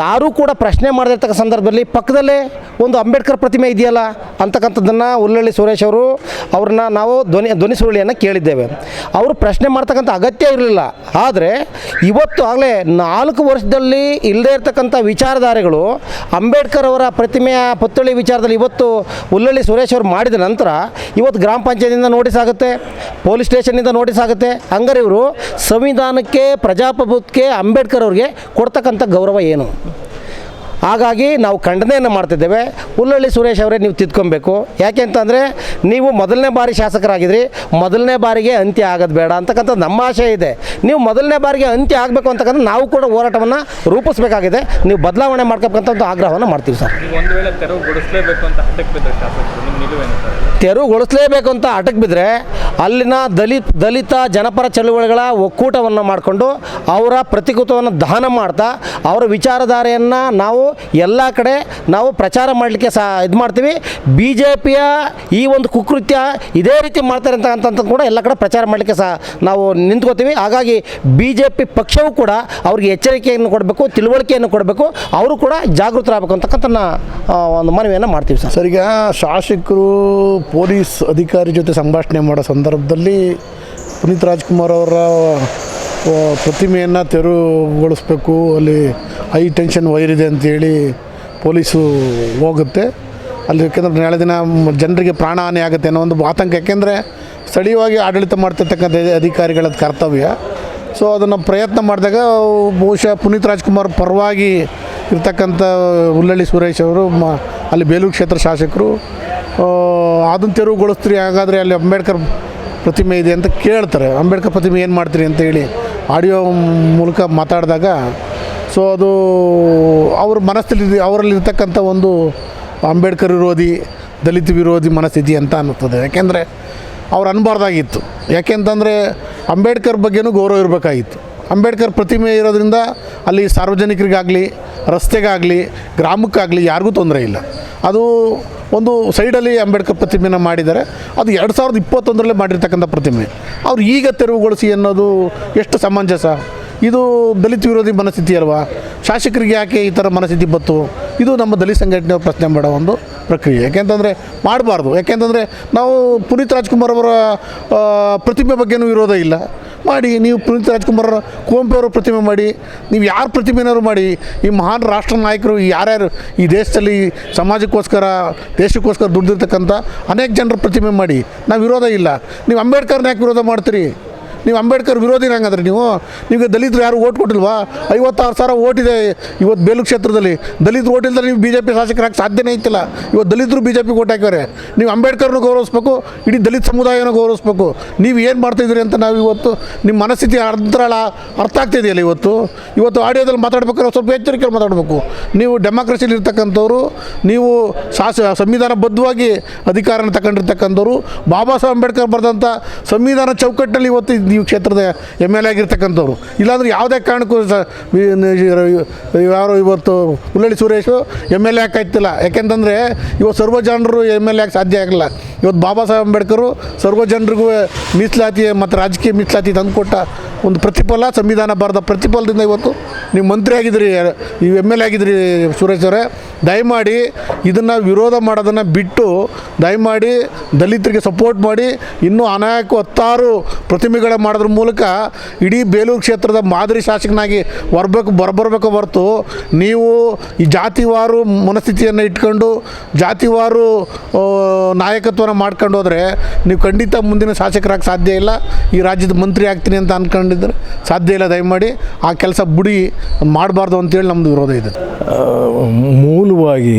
ಯಾರೂ ಕೂಡ ಪ್ರಶ್ನೆ ಮಾಡದಿರ್ತಕ್ಕ ಸಂದರ್ಭದಲ್ಲಿ ಪಕ್ಕದಲ್ಲೇ ಒಂದು ಅಂಬೇಡ್ಕರ್ ಪ್ರತಿಮೆ ಇದೆಯಲ್ಲ ಅಂತಕ್ಕಂಥದ್ದನ್ನು ಉಲ್ಲಳ್ಳಿ ಸುರೇಶ್ ಅವರು ಅವ್ರನ್ನ ನಾವು ಧ್ವನಿ ಧ್ವನಿ ಸುರುಳಿಯನ್ನು ಕೇಳಿದ್ದೇವೆ. ಅವರು ಪ್ರಶ್ನೆ ಮಾಡ್ತಕ್ಕಂಥ ಅಗತ್ಯ ಇರಲಿಲ್ಲ. ಆದರೆ ಇವತ್ತು ಆಗಲೇ ನಾಲ್ಕು ವರ್ಷದಲ್ಲಿ ಇಲ್ಲದೇ ಇರತಕ್ಕಂಥ ವಿಚಾರಧಾರೆಗಳು ಅಂಬೇಡ್ಕರ್ ಅವರ ಪ್ರತಿಮೆಯ ಪುತ್ಥಳಿ ವಿಚಾರದಲ್ಲಿ ಇವತ್ತು ಉಲ್ಲಳ್ಳಿ ಸುರೇಶ್ ಅವರು ಮಾಡಿದ ನಂತರ ಇವತ್ತು ಗ್ರಾಮ ಪಂಚಾಯತಿಯಿಂದ ನೋಟಿಸ್ ಆಗುತ್ತೆ, ಪೊಲೀಸ್ ಸ್ಟೇಷನ್ನಿಂದ ನೋಟಿಸ್ ಆಗುತ್ತೆ. ಹಂಗಾರೆ ಇವರು ಸಂವಿಧಾನಕ್ಕೆ, ಪ್ರಜಾಪ್ರಭುತ್ವಕ್ಕೆ ಅಂಬೇಡ್ಕರ್ ಅವ್ರಿಗೆ ಕೊಡ್ತಕ್ಕಂಥ ಗೌರವ ಏನು? ಹಾಗಾಗಿ ನಾವು ಖಂಡನೆಯನ್ನು ಮಾಡ್ತಿದ್ದೇವೆ. ಉಲ್ಲಳ್ಳಿ ಸುರೇಶ್ ಅವರೇ ನೀವು ತಿದ್ಕೊಬೇಕು. ಯಾಕೆ ಅಂತಂದರೆ ನೀವು ಮೊದಲನೇ ಬಾರಿ ಶಾಸಕರಾಗಿದ್ರಿ ಮೊದಲನೇ ಬಾರಿಗೆ ಅಂತ್ಯ ಆಗೋದು ಬೇಡ ಅಂತಕ್ಕಂಥ ನಮ್ಮ ಆಶೆ ಇದೆ. ನೀವು ಮೊದಲನೇ ಬಾರಿಗೆ ಅಂತ್ಯ ಆಗಬೇಕು ಅಂತಕ್ಕಂಥ ನಾವು ಕೂಡ ಹೋರಾಟವನ್ನು ರೂಪಿಸಬೇಕಾಗಿದೆ. ನೀವು ಬದಲಾವಣೆ ಮಾಡ್ಬೇಕಂತ ಒಂದು ಆಗ್ರಹವನ್ನು ಮಾಡ್ತೀವಿ ಸರ್. ಒಂದು ವೇಳೆ ತೆರವುಗೊಳಿಸಲೇಬೇಕು ಅಂತ ಹಠಕ್ಕೆ ಬಿದ್ದರೆ ತೆರವುಗೊಳಿಸಲೇಬೇಕು ಹಠಕ್ಕೆ ಬಿದ್ದರೆ ಅಲ್ಲಿನ ದಲಿತ ದಲಿತ ಜನಪರ ಚಳುವಳಿಗಳ ಒಕ್ಕೂಟವನ್ನು ಮಾಡಿಕೊಂಡು ಅವರ ಪ್ರತಿಕೃತವನ್ನು ದಹನ ಮಾಡ್ತಾ ಅವರ ವಿಚಾರಧಾರೆಯನ್ನು ನಾವು ಎಲ್ಲ ಕಡೆ ನಾವು ಪ್ರಚಾರ ಮಾಡಲಿಕ್ಕೆ ಸಹ ಇದು ಮಾಡ್ತೀವಿ. ಬಿ ಜೆ ಪಿಯ ಈ ಒಂದು ಕುಕೃತ್ಯ ಇದೇ ರೀತಿ ಮಾಡ್ತಾರೆ ಅಂತ ಅಂತಂತ ಕೂಡ ಎಲ್ಲ ಕಡೆ ಪ್ರಚಾರ ಮಾಡಲಿಕ್ಕೆ ಸಹ ನಾವು ನಿಂತ್ಕೋತೀವಿ. ಹಾಗಾಗಿ ಬಿ ಜೆ ಪಿ ಪಕ್ಷವೂ ಕೂಡ ಅವ್ರಿಗೆ ಎಚ್ಚರಿಕೆಯನ್ನು ಕೊಡಬೇಕು, ತಿಳುವಳಿಕೆಯನ್ನು ಕೊಡಬೇಕು. ಅವರು ಕೂಡ ಜಾಗೃತರಾಗಬೇಕು ಅಂತಕ್ಕಂಥ ಒಂದು ಮನವಿಯನ್ನು ಮಾಡ್ತೀವಿ ಸರ್. ಸರ್, ಈಗ ಶಾಸಕರು, ಪೊಲೀಸ್ ಅಧಿಕಾರಿ ಜೊತೆ ಸಂಭಾಷಣೆ ಮಾಡೋ ಸಂದರ್ಭದಲ್ಲಿ ಪುನೀತ್ ರಾಜ್ಕುಮಾರ್ ಅವರ ಪ್ರತಿಮೆಯನ್ನು ತೆರವುಗೊಳಿಸ್ಬೇಕು. ಅಲ್ಲಿ ಹೈ ಟೆನ್ಷನ್ ವೈರ್ ಇದೆ ಅಂತೇಳಿ ಪೊಲೀಸು ಹೋಗುತ್ತೆ. ಅಲ್ಲಿ ಯಾಕೆಂದ್ರೆ ನಾಳೆ ದಿನ ಜನರಿಗೆ ಪ್ರಾಣಹಾನಿ ಆಗುತ್ತೆ ಅನ್ನೋ ಒಂದು ಆತಂಕ. ಯಾಕೆಂದರೆ ಸ್ಥಳೀಯವಾಗಿ ಆಡಳಿತ ಮಾಡ್ತಿರ್ತಕ್ಕಂಥ ಅಧಿಕಾರಿಗಳ ಕರ್ತವ್ಯ. ಸೊ ಅದನ್ನು ಪ್ರಯತ್ನ ಮಾಡಿದಾಗ ಬಹುಶಃ ಪುನೀತ್ ರಾಜ್ಕುಮಾರ್ ಪರವಾಗಿ ಇರ್ತಕ್ಕಂಥ ಉಲ್ಲಳ್ಳಿ ಸುರೇಶ್ ಅವರು, ಮ, ಅಲ್ಲಿ ಬೇಲೂರು ಕ್ಷೇತ್ರ ಶಾಸಕರು ಅದನ್ನು ತೆರವುಗೊಳಿಸ್ತೀರಿ, ಹಾಗಾದರೆ ಅಲ್ಲಿ ಅಂಬೇಡ್ಕರ್ ಪ್ರತಿಮೆ ಇದೆ ಅಂತ ಕೇಳ್ತಾರೆ. ಅಂಬೇಡ್ಕರ್ ಪ್ರತಿಮೆ ಏನು ಮಾಡ್ತೀರಿ ಅಂತ ಹೇಳಿ ಆಡಿಯೋ ಮೂಲಕ ಮಾತಾಡಿದಾಗ ಸೊ ಅದು ಅವ್ರ ಮನಸ್ಸಲ್ಲಿ ಅವರಲ್ಲಿರ್ತಕ್ಕಂಥ ಒಂದು ಅಂಬೇಡ್ಕರ್ ವಿರೋಧಿ, ದಲಿತ ವಿರೋಧಿ ಮನಸ್ಥಿತಿ ಅಂತ ಅನ್ನಿಸ್ತದೆ ಯಾಕೆಂದರೆ ಅವ್ರು ಅನ್ಬಾರ್ದಾಗಿತ್ತು. ಯಾಕೆಂತಂದರೆ ಅಂಬೇಡ್ಕರ್ ಬಗ್ಗೆನೂ ಗೌರವ ಇರಬೇಕಾಗಿತ್ತು. ಅಂಬೇಡ್ಕರ್ ಪ್ರತಿಮೆ ಇರೋದ್ರಿಂದ ಅಲ್ಲಿ ಸಾರ್ವಜನಿಕರಿಗಾಗಲಿ, ರಸ್ತೆಗಾಗಲಿ, ಗ್ರಾಮಕ್ಕಾಗಲಿ ಯಾರಿಗೂ ತೊಂದರೆ ಇಲ್ಲ. ಅದು ಒಂದು ಸೈಡಲ್ಲಿ ಅಂಬೇಡ್ಕರ್ ಪ್ರತಿಮೆನ ಮಾಡಿದ್ದಾರೆ. ಅದು ಎರಡು ಸಾವಿರದ ಇಪ್ಪತ್ತೊಂದರಲ್ಲೇ ಮಾಡಿರ್ತಕ್ಕಂಥ ಪ್ರತಿಮೆ. ಅವ್ರು ಈಗ ತೆರವುಗೊಳಿಸಿ ಅನ್ನೋದು ಎಷ್ಟು ಸಮಂಜಸ? ಇದು ದಲಿತ ವಿರೋಧಿ ಮನಸ್ಥಿತಿ ಅಲ್ವಾ? ಶಾಸಕರಿಗೆ ಯಾಕೆ ಈ ಥರ ಮನಸ್ಥಿತಿ ಬತ್ತು ಇದು ನಮ್ಮ ದಲಿತ ಸಂಘಟನೆ ಪ್ರಶ್ನೆ ಮಾಡೋ ಒಂದು ಪ್ರಕ್ರಿಯೆ. ಯಾಕೆಂತಂದರೆ ಮಾಡಬಾರ್ದು. ಯಾಕೆಂತಂದರೆ ನಾವು ಪುನೀತ್ ರಾಜ್ಕುಮಾರ್ ಅವರ ಪ್ರತಿಮೆ ಬಗ್ಗೆನೂ ವಿರೋಧ ಇಲ್ಲ. ಮಾಡಿ, ನೀವು ಪುನೀತ್ ರಾಜ್ಕುಮಾರ್ ಕುವೆಂಪು ಅವರ ಪ್ರತಿಮೆ ಮಾಡಿ, ನೀವು ಯಾರ ಪ್ರತಿಮೆನಾದ್ರು ಮಾಡಿ, ಈ ಮಹಾನ್ ರಾಷ್ಟ್ರ ನಾಯಕರು ಯಾರ್ಯಾರು ಈ ದೇಶದಲ್ಲಿ ಸಮಾಜಕ್ಕೋಸ್ಕರ, ದೇಶಕ್ಕೋಸ್ಕರ ದುಡ್ಡಿರ್ತಕ್ಕಂಥ ಅನೇಕ ಜನರ ಪ್ರತಿಮೆ ಮಾಡಿ, ನಾವು ವಿರೋಧ ಇಲ್ಲ. ನೀವು ಅಂಬೇಡ್ಕರ್ನ ಯಾಕೆ ವಿರೋಧ ಮಾಡ್ತೀರಿ. ನೀವು ಅಂಬೇಡ್ಕರ್ ವಿರೋಧಿ ಹಂಗಂದ್ರೆ ನೀವು? ನಿಮಗೆ ದಲಿತರು ಯಾರು ಓಟ್ ಕೊಟ್ಟಿಲ್ವಾ? ಐವತ್ತಾರು ಸಾವಿರ ಓಟಿದೆ ಇವತ್ತು ಬೇಲು ಕ್ಷೇತ್ರದಲ್ಲಿ. ದಲಿತರು ಓಟ್ ಇಲ್ದರೆ ನೀವು ಬಿ ಜೆ ಪಿ ಶಾಸಕರಾಗಿ ಸಾಧ್ಯನೇ ಇತ್ತಿಲ್ಲ. ಇವತ್ತು ದಲಿತರು ಬಿ ಜೆ ಪಿ ಓಟ್ ಹಾಕಿದ್ದಾರೆ. ನೀವು ಅಂಬೇಡ್ಕರ್ನ ಗೌರವಿಸ್ಬೇಕು, ಇಡೀ ದಲಿತ ಸಮುದಾಯನ ಗೌರವಿಸ್ಬೇಕು. ನೀವು ಏನು ಮಾಡ್ತಾಯಿದ್ದೀರಿ ಅಂತ ನಾವು ಇವತ್ತು ನಿಮ್ಮ ಮನಸ್ಥಿತಿ ಅಂತರಾಳ ಅರ್ಥ ಆಗ್ತಿದೆಯಲ್ಲ ಇವತ್ತು? ಇವತ್ತು ಆಡಿಯೋದಲ್ಲಿ ಮಾತಾಡ್ಬೇಕಾದ್ರೆ ಸ್ವಲ್ಪ ಎಚ್ಚರಿಕೆಯಲ್ಲಿ ಮಾತಾಡಬೇಕು. ನೀವು ಡೆಮಾಕ್ರಸಿಲಿ ಇರ್ತಕ್ಕಂಥವ್ರು, ನೀವು ಶಾಸ ಸಂವಿಧಾನಬದ್ಧವಾಗಿ ಅಧಿಕಾರನ ತಗೊಂಡಿರ್ತಕ್ಕಂಥವ್ರು, ಬಾಬಾ ಸಾಹೇಬ್ ಅಂಬೇಡ್ಕರ್ ಬರೆದಂಥ ಸಂವಿಧಾನ ಚೌಕಟ್ಟಲ್ಲಿ ಇವತ್ತು ನೀವು ಕ್ಷೇತ್ರದ ಎಂ ಎಲ್ ಎ ಆಗಿರ್ತಕ್ಕಂಥವ್ರು. ಇಲ್ಲಾಂದ್ರೆ ಯಾವುದೇ ಕಾರಣಕ್ಕೂ ಯಾರು ಇವತ್ತು ಉಲ್ಲಳ್ಳಿ ಸುರೇಶು ಎಂ ಎಲ್ ಎ ಆಕಾಯ್ತಿಲ್ಲ ಯಾಕೆಂತಂದರೆ ಇವತ್ತು ಸರ್ವ ಜನರು ಎಂ ಎಲ್ ಎ ಆಗಿ ಸಾಧ್ಯ ಆಗಲ್ಲ. ಇವತ್ತು ಬಾಬಾ ಸಾಹೇಬ್ ಅಂಬೇಡ್ಕರು ಸರ್ವ ಜನರಿಗೂ ಮೀಸಲಾತಿ ಮತ್ತು ರಾಜಕೀಯ ಮೀಸಲಾತಿ ತಂದುಕೊಟ್ಟ ಒಂದು ಪ್ರತಿಫಲ, ಸಂವಿಧಾನ ಬರೆದ ಪ್ರತಿಫಲದಿಂದ ಇವತ್ತು ನೀವು ಮಂತ್ರಿ ಆಗಿದ್ರಿ ನೀವು ಎಂ ಎಲ್ ಆಗಿದ್ರಿ ಸುರೇಶ್ ಅವರೇ. ದಯಮಾಡಿ ಇದನ್ನು ವಿರೋಧ ಮಾಡೋದನ್ನು ಬಿಟ್ಟು ದಯಮಾಡಿ ದಲಿತರಿಗೆ ಸಪೋರ್ಟ್ ಮಾಡಿ, ಇನ್ನೂ ಅನಾಯಕ ಹತ್ತಾರು ಪ್ರತಿಮೆಗಳ ಮಾಡೋದ್ರ ಮೂಲಕ ಇಡೀ ಬೇಲೂರು ಕ್ಷೇತ್ರದ ಮಾದರಿ ಶಾಸಕನಾಗಿ ಬರಬೇಕು, ಬರಬರ್ಬೇಕು ಹೊರತು ನೀವು ಈ ಜಾತಿವಾರು ಮನಸ್ಥಿತಿಯನ್ನು ಇಟ್ಕೊಂಡು, ಜಾತಿವಾರು ನಾಯಕತ್ವನ ಮಾಡ್ಕೊಂಡು ಹೋದರೆ ನೀವು ಖಂಡಿತ ಮುಂದಿನ ಶಾಸಕರಾಗಿ ಸಾಧ್ಯ ಇಲ್ಲ. ಈ ರಾಜ್ಯದ ಮಂತ್ರಿ ಆಗ್ತೀನಿ ಅಂತ ಅಂದ್ಕೊಂಡಿದ್ರೆ ಸಾಧ್ಯ ಇಲ್ಲ. ದಯಮಾಡಿ ಆ ಕೆಲಸ ಬುಡಿ, ಮಾಡಬಾರ್ದು ಅಂತೇಳಿ ನಮ್ಮದು ವಿರೋಧ ಇದೆ. ಮೂಲವಾಗಿ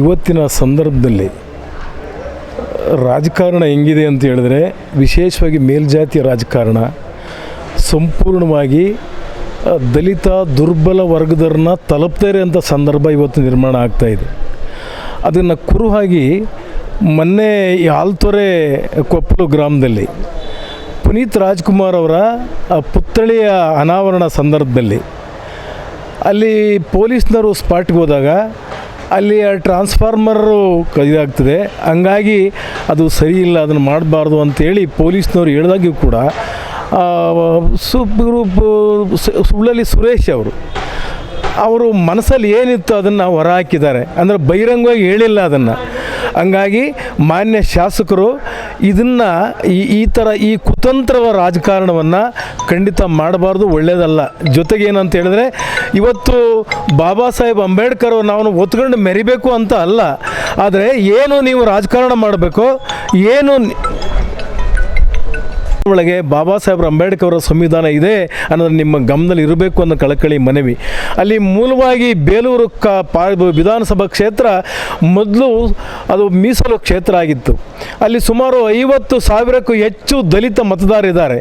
ಇವತ್ತಿನ ಸಂದರ್ಭದಲ್ಲಿ ರಾಜಕಾರಣ ಹೆಂಗಿದೆ ಅಂತ ಹೇಳಿದ್ರೆ ವಿಶೇಷವಾಗಿ ಮೇಲ್ಜಾತಿ ರಾಜಕಾರಣ, ಸಂಪೂರ್ಣವಾಗಿ ದಲಿತ ದುರ್ಬಲ ವರ್ಗದವ್ರನ್ನ ತಲುಪ್ತಾರೆ ಅಂತ ಸಂದರ್ಭ ಇವತ್ತು ನಿರ್ಮಾಣ ಆಗ್ತಾ ಇದೆ. ಅದನ್ನು ಕುರುಹಾಗಿ ಮೊನ್ನೆ ಈ ಆಲ್ತೊರೆ ಕೊಪ್ಪಲು ಗ್ರಾಮದಲ್ಲಿ ಪುನೀತ್ ರಾಜ್ಕುಮಾರ್ ಅವರ ಪುತ್ಥಳಿಯ ಅನಾವರಣ ಸಂದರ್ಭದಲ್ಲಿ ಅಲ್ಲಿ ಪೊಲೀಸ್ನವರು ಸ್ಪಾಟ್ಗೆ ಹೋದಾಗ ಅಲ್ಲಿ ಟ್ರಾನ್ಸ್ಫಾರ್ಮರು ಇದಾಗ್ತದೆ. ಹಂಗಾಗಿ ಅದು ಸರಿ ಇಲ್ಲ, ಅದನ್ನು ಮಾಡಬಾರ್ದು ಅಂತೇಳಿ ಪೊಲೀಸ್ನವ್ರು ಹೇಳಿದಾಗ್ಯೂ ಕೂಡ ಸು ಸುಳ್ಳಲ್ಲಿ ಸುರೇಶ್ ಅವರು ಅವರು ಮನಸ್ಸಲ್ಲಿ ಏನಿತ್ತು ಅದನ್ನು ಹೊರಹಾಕಿದ್ದಾರೆ ಅಂದರೆ ಬಹಿರಂಗವಾಗಿ ಹೇಳಿಲ್ಲ ಅದನ್ನು. ಹಂಗಾಗಿ ಮಾನ್ಯ ಶಾಸಕರು ಇದನ್ನು ಈ ಈ ಥರ ಈ ಕುತಂತ್ರವ ರಾಜಕಾರಣವನ್ನು ಖಂಡಿತ ಮಾಡಬಾರ್ದು ಒಳ್ಳೆಯದಲ್ಲ ಜೊತೆಗೆ ಏನಂತ ಹೇಳಿದ್ರೆ, ಇವತ್ತು ಬಾಬಾ ಸಾಹೇಬ್ ಅಂಬೇಡ್ಕರ್ ನಾವು ಒತ್ಕೊಂಡು ಮೆರಿಬೇಕು ಅಂತ ಅಲ್ಲ. ಆದರೆ ಏನು ನೀವು ರಾಜಕಾರಣ ಮಾಡಬೇಕು, ಏನು ಒಳಗೆ ಬಾಬಾ ಸಾಹೇಬ್ರ ಅಂಬೇಡ್ಕರ್ ಅವರ ಸಂವಿಧಾನ ಇದೆ ಅನ್ನೋದು ನಿಮ್ಮ ಗಮನದಲ್ಲಿ ಇರಬೇಕು ಅನ್ನೋ ಕಳಕಳಿ ಮನವಿ. ಅಲ್ಲಿ ಮೂಲವಾಗಿ ಬೇಲೂರು ಕ ಪಾ ವಿಧಾನಸಭಾ ಕ್ಷೇತ್ರ ಮೊದಲು ಅದು ಮೀಸಲು ಕ್ಷೇತ್ರ ಆಗಿತ್ತು. ಅಲ್ಲಿ ಸುಮಾರು ಐವತ್ತು ಸಾವಿರಕ್ಕೂ ಹೆಚ್ಚು ದಲಿತ ಮತದಾರರಿದ್ದಾರೆ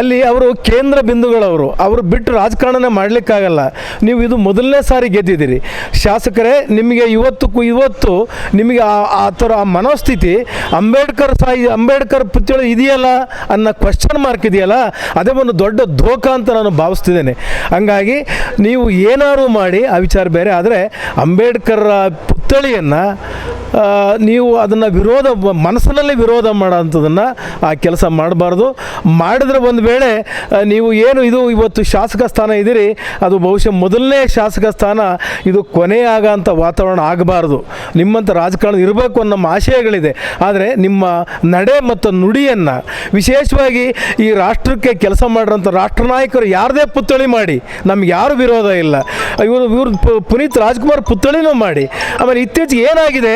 ಅಲ್ಲಿ ಅವರು ಕೇಂದ್ರ ಬಿಂದುಗಳವರು, ಅವರು ಬಿಟ್ಟು ರಾಜಕಾರಣನೇ ಮಾಡಲಿಕ್ಕಾಗಲ್ಲ. ನೀವು ಇದು ಮೊದಲನೇ ಸಾರಿ ಗೆದ್ದಿದ್ದೀರಿ. ಶಾಸಕರೇ, ನಿಮಗೆ ಇವತ್ತಕ್ಕೂ ಇವತ್ತು ನಿಮಗೆ ಆ ಆ ಥರ ಆ ಮನೋಸ್ಥಿತಿ ಅಂಬೇಡ್ಕರ್ ಸಾಯಿ ಅಂಬೇಡ್ಕರ್ ಪುತ್ಥಳಿ ಇದೆಯಲ್ಲ ಕ್ವಶನ್ ಮಾರ್ಕ್ ಇದೆಯಲ್ಲ, ಅದೇ ಒಂದು ದೊಡ್ಡ ದೋಖ ಅಂತ ನಾನು ಭಾವಿಸ್ತಿದ್ದೇನೆ. ಹಂಗಾಗಿ ನೀವು ಏನಾದ್ರು ಮಾಡಿ, ಆ ವಿಚಾರ ಬೇರೆ, ಆದರೆ ಅಂಬೇಡ್ಕರ್ ಪುತ್ಥಳಿಯನ್ನು ನೀವು ಅದನ್ನು ವಿರೋಧ, ಮನಸ್ಸಿನಲ್ಲಿ ವಿರೋಧ ಮಾಡೋಂಥದ್ದನ್ನು ಆ ಕೆಲಸ ಮಾಡಬಾರ್ದು. ಮಾಡಿದ್ರೆ ಒಂದು ವೇಳೆ ನೀವು ಏನು ಇದು ಇವತ್ತು ಶಾಸಕ ಸ್ಥಾನ ಇದ್ದೀರಿ, ಅದು ಬಹುಶಃ ಮೊದಲನೇ ಶಾಸಕ ಸ್ಥಾನ, ಇದು ಕೊನೆಯಾಗ ಅಂತ ವಾತಾವರಣ ಆಗಬಾರ್ದು. ನಿಮ್ಮಂಥ ರಾಜಕಾರಣ ಇರಬೇಕು ಅನ್ನೋ ಆಶಯಗಳಿದೆ. ಆದರೆ ನಿಮ್ಮ ನಡೆ ಮತ್ತು ನುಡಿಯನ್ನು ವಿಶೇಷವಾಗಿ ಈ ರಾಷ್ಟ್ರಕ್ಕೆ ಕೆಲಸ ಮಾಡಿರೋಂಥ ರಾಷ್ಟ್ರ ನಾಯಕರು ಯಾರದೇ ಪುತ್ಥಳಿ ಮಾಡಿ, ನಮ್ಗೆ ಯಾರು ವಿರೋಧ ಇಲ್ಲ. ಇವರು ಇವರು ಪುನೀತ್ ರಾಜ್ಕುಮಾರ್ ಪುತ್ಥಳಿನೂ ಮಾಡಿ. ಆಮೇಲೆ ಇತ್ತೀಚೆಗೆ ಏನಾಗಿದೆ,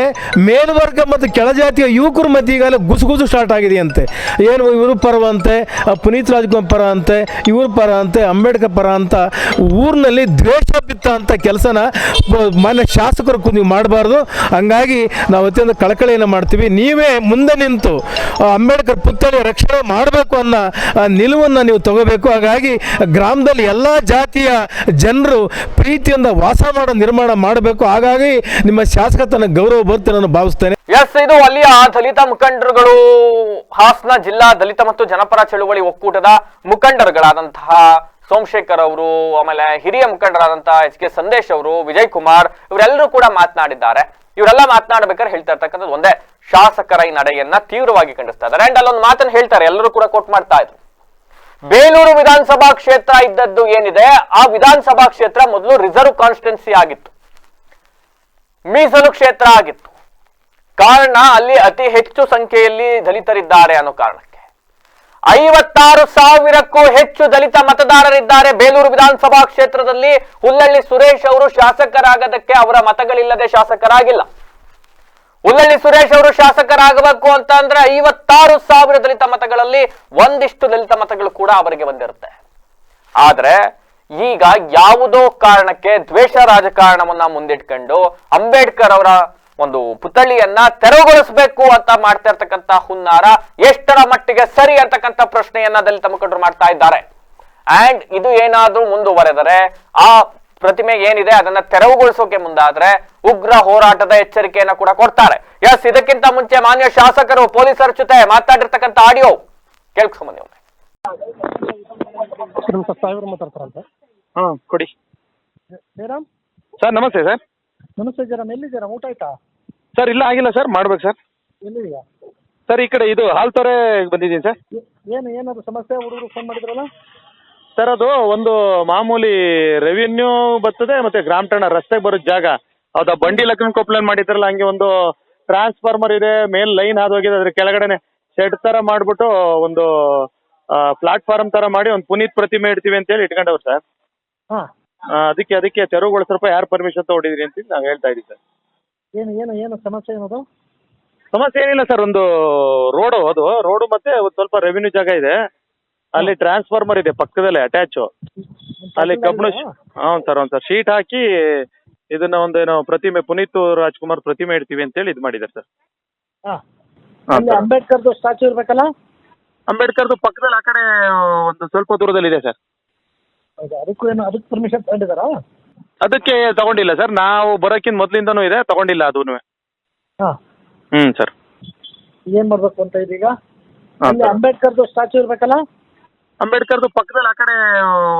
ಮೇಲ್ವರ್ಗ ಮತ್ತು ಕೆಳಜಾತಿಯ ಯುವಕರ ಮಧ್ಯೆ ಈಗಾಗಲೇ ಗುಸುಗುಸು ಸ್ಟಾರ್ಟ್ ಆಗಿದೆಯಂತೆ. ಏನು ಇವರು ಪರವಂತೆ ಪುನೀತ್ ರಾಜ್ಕುಮಾರ್ ಪರ ಅಂತೆ, ಇವ್ರ ಪರ ಅಂತೆ, ಅಂಬೇಡ್ಕರ್ ಪರ ಅಂತ ಊರಿನಲ್ಲಿ ದ್ವೇಷ ಬಿತ್ತ ಅಂತ ಕೆಲಸನ ಮಾನ್ಯ ಶಾಸಕರು ನೀವು ಮಾಡಬಾರ್ದು. ಹಂಗಾಗಿ ನಾವು ಅತ್ಯಂತ ಕಳಕಳಿಯನ್ನು ಮಾಡ್ತೀವಿ. ನೀವೇ ಮುಂದೆ ನಿಂತು ಅಂಬೇಡ್ಕರ್ ಪುತ್ಥಳಿ ರಕ್ಷಣೆ ಮಾಡಬೇಕು ಅನ್ನೋ ನಿಲುವನ್ನು ನೀವು ತಗೋಬೇಕು. ಹಾಗಾಗಿ ಗ್ರಾಮದಲ್ಲಿ ಎಲ್ಲ ಜಾತಿಯ ಜನರು ಪ್ರೀತಿಯಿಂದ ವಾಸ ಮಾಡೋ ನಿರ್ಮಾಣ ಮಾಡಬೇಕು. ಹಾಗಾಗಿ ನಿಮ್ಮ ಶಾಸಕತನ ಗೌರವ ಬರುತ್ತೆ ನಾನು ಭಾವಿಸ್ತೇನೆ. ಎಸ್ ಇದು ಅಲ್ಲಿಯ ದಲಿತ ಮುಖಂಡರುಗಳು, ಹಾಸನ ಜಿಲ್ಲಾ ದಲಿತ ಮತ್ತು ಜನಪರ ಚಳುವಳಿ ಒಕ್ಕೂಟದ ಮುಖಂಡರುಗಳಾದಂತಹ ಸೋಮಶೇಖರ್ ಅವರು, ಆಮೇಲೆ ಹಿರಿಯ ಮುಖಂಡರಾದಂತಹ ಎಚ್ ಕೆ ಸಂದೇಶ್ ಅವರು, ವಿಜಯ್ ಕುಮಾರ್, ಇವರೆಲ್ಲರೂ ಕೂಡ ಮಾತನಾಡಿದ್ದಾರೆ. ಇವರೆಲ್ಲ ಮಾತನಾಡಬೇಕಾದ್ರೆ ಹೇಳ್ತಾ ಇರ್ತಕ್ಕಂಥದ್ದು ಒಂದೇ. ಶಾಸಕರ ಈ ನಡೆಯನ್ನ ತೀವ್ರವಾಗಿ ಖಂಡಿಸ್ತಾ ಇದ್ದಾರೆ. ಅಂಡ್ ಅಲ್ಲೊಂದು ಮಾತನ್ನು ಹೇಳ್ತಾರೆ, ಎಲ್ಲರೂ ಕೂಡ ಕೋಟ್ ಮಾಡ್ತಾ ಇದ್ರು. ಬೇಲೂರು ವಿಧಾನಸಭಾ ಕ್ಷೇತ್ರ ಇದ್ದದ್ದು ಏನಿದೆ? ಆ ವಿಧಾನಸಭಾ ಕ್ಷೇತ್ರ ಮೊದಲು ರಿಸರ್ವ್ ಕಾನ್ಸ್ಟಿಟ್ಯೂನ್ಸಿ ಆಗಿತ್ತು. ಮೀಸಲು ಕ್ಷೇತ್ರ ಆಗಿತ್ತು. ಕಾರಣ ಅಲ್ಲಿ ಅತಿ ಹೆಚ್ಚು ಸಂಖ್ಯೆಯಲ್ಲಿ ದಲಿತರಿದ್ದಾರೆ ಅನ್ನೋ ಕಾರಣಕ್ಕೆ. ಐವತ್ತಾರು ಸಾವಿರಕ್ಕೂ ಹೆಚ್ಚು ದಲಿತ ಮತದಾರರಿದ್ದಾರೆ ಬೇಲೂರು ವಿಧಾನಸಭಾ ಕ್ಷೇತ್ರದಲ್ಲಿ. ಹುಲ್ಲಳ್ಳಿ ಸುರೇಶ್ ಅವರು ಶಾಸಕರಾಗದಕ್ಕೆ ಅವರ ಮತಗಳಿಲ್ಲದೆ ಶಾಸಕರಾಗಿಲ್ಲ. ಹುಲ್ಲಳ್ಳಿ ಸುರೇಶ್ ಅವರು ಶಾಸಕರಾಗಬೇಕು ಅಂತ ಅಂದ್ರೆ ಐವತ್ತಾರು ಸಾವಿರ ದಲಿತ ಮತಗಳಲ್ಲಿ ಒಂದಿಷ್ಟು ದಲಿತ ಮತಗಳು ಕೂಡ ಅವರಿಗೆ ಬಂದಿರುತ್ತೆ. ಆದ್ರೆ ಈಗ ಯಾವುದೋ ಕಾರಣಕ್ಕೆ ದ್ವೇಷ ರಾಜಕಾರಣವನ್ನ ಮುಂದಿಟ್ಕೊಂಡು ಅಂಬೇಡ್ಕರ್ ಅವರ ಒಂದು ಪುತ್ಥಳಿಯನ್ನ ತೆರವುಗೊಳಿಸಬೇಕು ಅಂತ ಮಾಡ್ತಾ ಇರ್ತಕ್ಕಂತ ಹುನ್ನಾರ ಎಷ್ಟರ ಮಟ್ಟಿಗೆ ಸರಿ ಅಂತಕ್ಕಂಥ ಪ್ರಶ್ನೆಯನ್ನ ದಲಿತ ಮುಖಂಡರು ಮಾಡ್ತಾ ಇದ್ದಾರೆ. ಅಂಡ್ ಇದು ಏನಾದ್ರೂ ಮುಂದುವರೆದರೆ ಆ ಪ್ರತಿಮೆ ಏನಿದೆ ಅದನ್ನ ತೆರವುಗೊಳಿಸೋಕೆ ಮುಂದಾದ್ರೆ ಉಗ್ರ ಹೋರಾಟದ ಎಚ್ಚರಿಕೆಯನ್ನ ಕೂಡ ಕೊಡ್ತಾರೆ. ಎಸ್ ಇದಕ್ಕಿಂತ ಮುಂಚೆ ಮಾನ್ಯ ಶಾಸಕರು ಪೊಲೀಸರ ಜೊತೆ ಮಾತಾಡಿರ್ತಕ್ಕಂಥ ಆಡಿಯೋ ಒಮ್ಮೆ. ಮಾತಾಡ್ತಾರಂತೆ. ಹಾಂ ಕೊಡಿ. ಜಯರಾಮ್ ಸರ್ ನಮಸ್ತೆ ಸರ್. ನಮಸ್ತೆ ಜಯರಾಮ್ ಎಲ್ಲಿದ್ದೀರಾ ಊಟ ಆಯ್ತಾ? ಸರ್ ಇಲ್ಲ ಆಗಿಲ್ಲ ಸರ್ ಮಾಡ್ಬೇಕು ಸರ್. ಎಲ್ಲಿದೆಯಾ ಸರ್ ಈ ಕಡೆ ಇದು ಹಾಲ್ತೊರೆ ಬಂದಿದ್ದೀನಿ ಸರ್. ಏನು ಏನಾದ್ರು ಸಮಸ್ಯೆ ಹುಡುಗರು ಫೋನ್ ಮಾಡಿದ್ರಲ್ಲ? ಸರ್ ಅದು ಒಂದು ಮಾಮೂಲಿ ರೆವಿನ್ಯೂ ಬರ್ತದೆ ಮತ್ತೆ ಗ್ರಾಮ ಠಾಣ ರಸ್ತೆಗೆ ಬರೋ ಜಾಗ. ಹೌದಾ ಬಂಡಿ ಲಗ್ನ ಕಂಪ್ಲೇಂಟ್ ಮಾಡಿದ್ರಲ್ಲ ಹಂಗೆ ಒಂದು ಟ್ರಾನ್ಸ್ಫಾರ್ಮರ್ ಇದೆ ಮೇಲ್ ಲೈನ್ ಹಾದು ಹೋಗಿದೆ ಅದ್ರ ಕೆಳಗಡೆನೆ ಶೆಡ್ ತರ ಮಾಡ್ಬಿಟ್ಟು ಒಂದು ಪ್ಲಾಟ್ಫಾರ್ಮ್ ತರ ಮಾಡಿ ಒಂದು ಪುನೀತ್ ಪ್ರತಿಮೆ ಇಡ್ತೀವಿ ಅಂತ ಹೇಳಿ ಇಟ್ಕೊಂಡವ್ರು ಸರ್. ಹಾಂ. ಅದಕ್ಕೆ ಅದಕ್ಕೆ ಸ್ವಲ್ಪ ಯಾರು ಪರ್ಮಿಷನ್ ತಗೊಂಡಿದ್ರಿ ಅಂತ ನಾವು ಹೇಳ್ತಾ ಇದೀವಿ ಸರ್. ಏನು ಏನು ಏನು ಸಮಸ್ಯೆ ಏನದು? ಸಮಸ್ಯೆ ಏನಿಲ್ಲ ಸರ್ ಒಂದು ರೋಡು ಅದು ರೋಡು ಮತ್ತೆ ಒಂದು ಸ್ವಲ್ಪ ರೆವಿನ್ಯೂ ಜಾಗ ಇದೆ. ಅಲ್ಲಿ ಟ್ರಾನ್ಸ್ಫಾರ್ಮರ್ ಇದೆ ಪಕ್ಕದಲ್ಲೇ ಅಟ್ಯಾಚ್ ಅಲ್ಲಿ ಕಬ್ಬಣ ಹ್ಞೂ ಸರ್ ಒಂದು ಸರ್. ಶೀಟ್ ಹಾಕಿ ಇದನ್ನ ಒಂದೇನು ಪ್ರತಿಮೆ ಪುನೀತ್ ರಾಜ್ಕುಮಾರ್ ಪ್ರತಿಮೆ ಇಡ್ತೀವಿ ಅಂತೇಳಿ ಇದು ಮಾಡಿದ್ದಾರೆ ಸರ್. ಹಾಂ. ಸರ್. ಅಂಬೇಡ್ಕರ್ದು ಸ್ಟ್ಯಾಚು ಇರ್ಬೇಕಲ್ಲ? ಅಂಬೇಡ್ಕರ್ದು ಪಕ್ಕದಲ್ಲಿ ಆ ಕಡೆ ಒಂದು ಸ್ವಲ್ಪ ದೂರದಲ್ಲಿ ಇದೆ ಸರ್. ಹೌದಾ? ಅದಕ್ಕೂ ಏನು ಅದಕ್ಕೆ ಪರ್ಮಿಷನ್ ತಗೊಂಡಿದ್ದಾರಾ? ಅದಕ್ಕೆ ತಗೊಂಡಿಲ್ಲ ಸರ್. ನಾವು ಬರೋಕ್ಕಿಂತ ಮೊದಲಿಂದನೂ ಇದೆ ತಗೊಂಡಿಲ್ಲ ಅದೂ ಹಾಂ. ಹ್ಞೂ ಸರ್. ಏನ್ ಮಾಡಬೇಕು ಅಂತ ಇದೀಗ? ಹಾಂ ಅಲ್ಲಿ ಸರ್. ಅಂಬೇಡ್ಕರ್ದು ಸ್ಟ್ಯಾಚು ಇರಬೇಕಲ್ಲ? ಅಂಬೇಡ್ಕರ್ದು ಪಕ್ಕದಲ್ಲಿ ಆ ಕಡೆ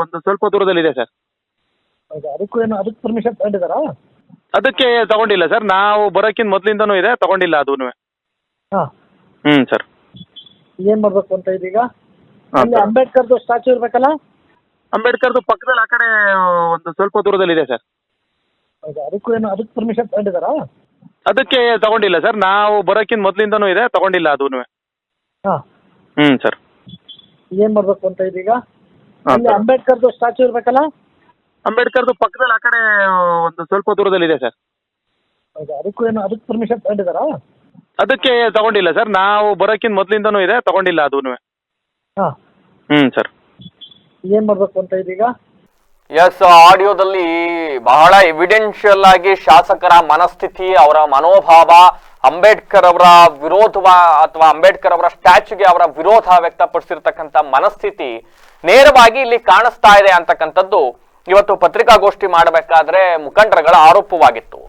ಒಂದು ಸ್ವಲ್ಪ ದೂರದಲ್ಲಿದೆ ಸರ್. ಹೌದಾ? ಅದಕ್ಕೂ ಏನು ಅದಕ್ಕೆ ಪರ್ಮಿಷನ್ ತಗೊಂಡಿದ್ದಾರಾ? ಅದಕ್ಕೆ ತಗೊಂಡಿಲ್ಲ ಸರ್. ನಾವು ಬರೋಕ್ಕಿಂತ ಮೊದಲಿಂದನೂ ಇದೆ ತಗೊಂಡಿಲ್ಲ ಅದೂ ಹಾಂ. ಹ್ಞೂ ಸರ್. ಏನು ಮಾಡಬೇಕು ಅಂತ ಇದೀಗ? ಅಂಬೇಡ್ಕರ್ ಅಲ್ಲಿ ಸರ್. ಅಂಬೇಡ್ಕರ್ದು ಸ್ಟ್ಯಾಚ್ಯೂ ಇರಬೇಕಲ್ಲ? ಅಂಬೇಡ್ಕರ್ದು ಪಕ್ಕದಲ್ಲಿ ಆ ಕಡೆ ಒಂದು ಸ್ವಲ್ಪ ದೂರದಲ್ಲಿದೆ ಸರ್. ಹೌದಾ? ಅದಕ್ಕೂ ಏನು ಅದಕ್ಕೆ ಪರ್ಮಿಷನ್ ತಗೊಂಡಿದ್ದಾರಾ? ಅದಕ್ಕೆ ತಗೊಂಡಿಲ್ಲ ಸರ್. ನಾವು ಬರೋಕ್ಕಿಂತ ಮೊದಲಿಂದನೂ ಇದೆ ತಗೊಂಡಿಲ್ಲ ಅದೂ ಹಾಂ. ಹ್ಞೂ ಸರ್. ಏನು ಮಾಡಬೇಕು ಅಂತ ಇದೀಗ ಅಂಬೇಡ್ಕರ್ ಅಲ್ಲಿ ಅಂಬೇಡ್ಕರ್ದು ಸ್ಟ್ಯಾಚು ಇರ್ಬೇಕಲ್ಲ? ಅಂಬೇಡ್ಕರ್ದು ಪಕ್ಕದಲ್ಲಿ ಆ ಕಡೆ ಒಂದು ಸ್ವಲ್ಪ ದೂರದಲ್ಲಿ ಇದೆ ಸರ್. ಹೌದಾ? ಅದಕ್ಕೂ ಏನು ಅದಕ್ಕೆ ಪರ್ಮಿಷನ್ ತಗೊಂಡಿದಾರ ಅದಕ್ಕೆ ತಗೊಂಡಿಲ್ಲ ಸರ್. ನಾವು ಬರೋಕ್ಕಿಂತ ಮೊದಲಿಂದನೂ ಇದೆ ತಗೊಂಡಿಲ್ಲ ಅದೂ ಹ್ಮ್ ಸರ್. ಏನ್ ಮಾಡಬೇಕು ಅಂತ ಇದೀಗ ಎಸ್ ಆಡಿಯೋದಲ್ಲಿ ಬಹಳ ಎವಿಡೆನ್ಷಿಯಲ್ ಆಗಿ ಶಾಸಕರ ಮನಸ್ಥಿತಿ ಅವರ ಮನೋಭಾವ ಅಂಬೇಡ್ಕರ್ ಅವರ ವಿರೋಧ ಅಥವಾ ಅಂಬೇಡ್ಕರ್ ಅವರ ಸ್ಟ್ಯಾಚ್ಯೂಗೆ ಅವರ ವಿರೋಧ ವ್ಯಕ್ತಪಡಿಸಿರ್ತಕ್ಕಂಥ ಮನಸ್ಥಿತಿ ನೇರವಾಗಿ ಇಲ್ಲಿ ಕಾಣಿಸ್ತಾ ಇದೆ ಅಂತಕ್ಕಂಥದ್ದು ಇವತ್ತು ಪತ್ರಿಕಾಗೋಷ್ಠಿ ಮಾಡಬೇಕಾದ್ರೆ ಮುಖಂಡರುಗಳ ಆರೋಪವಾಗಿತ್ತು.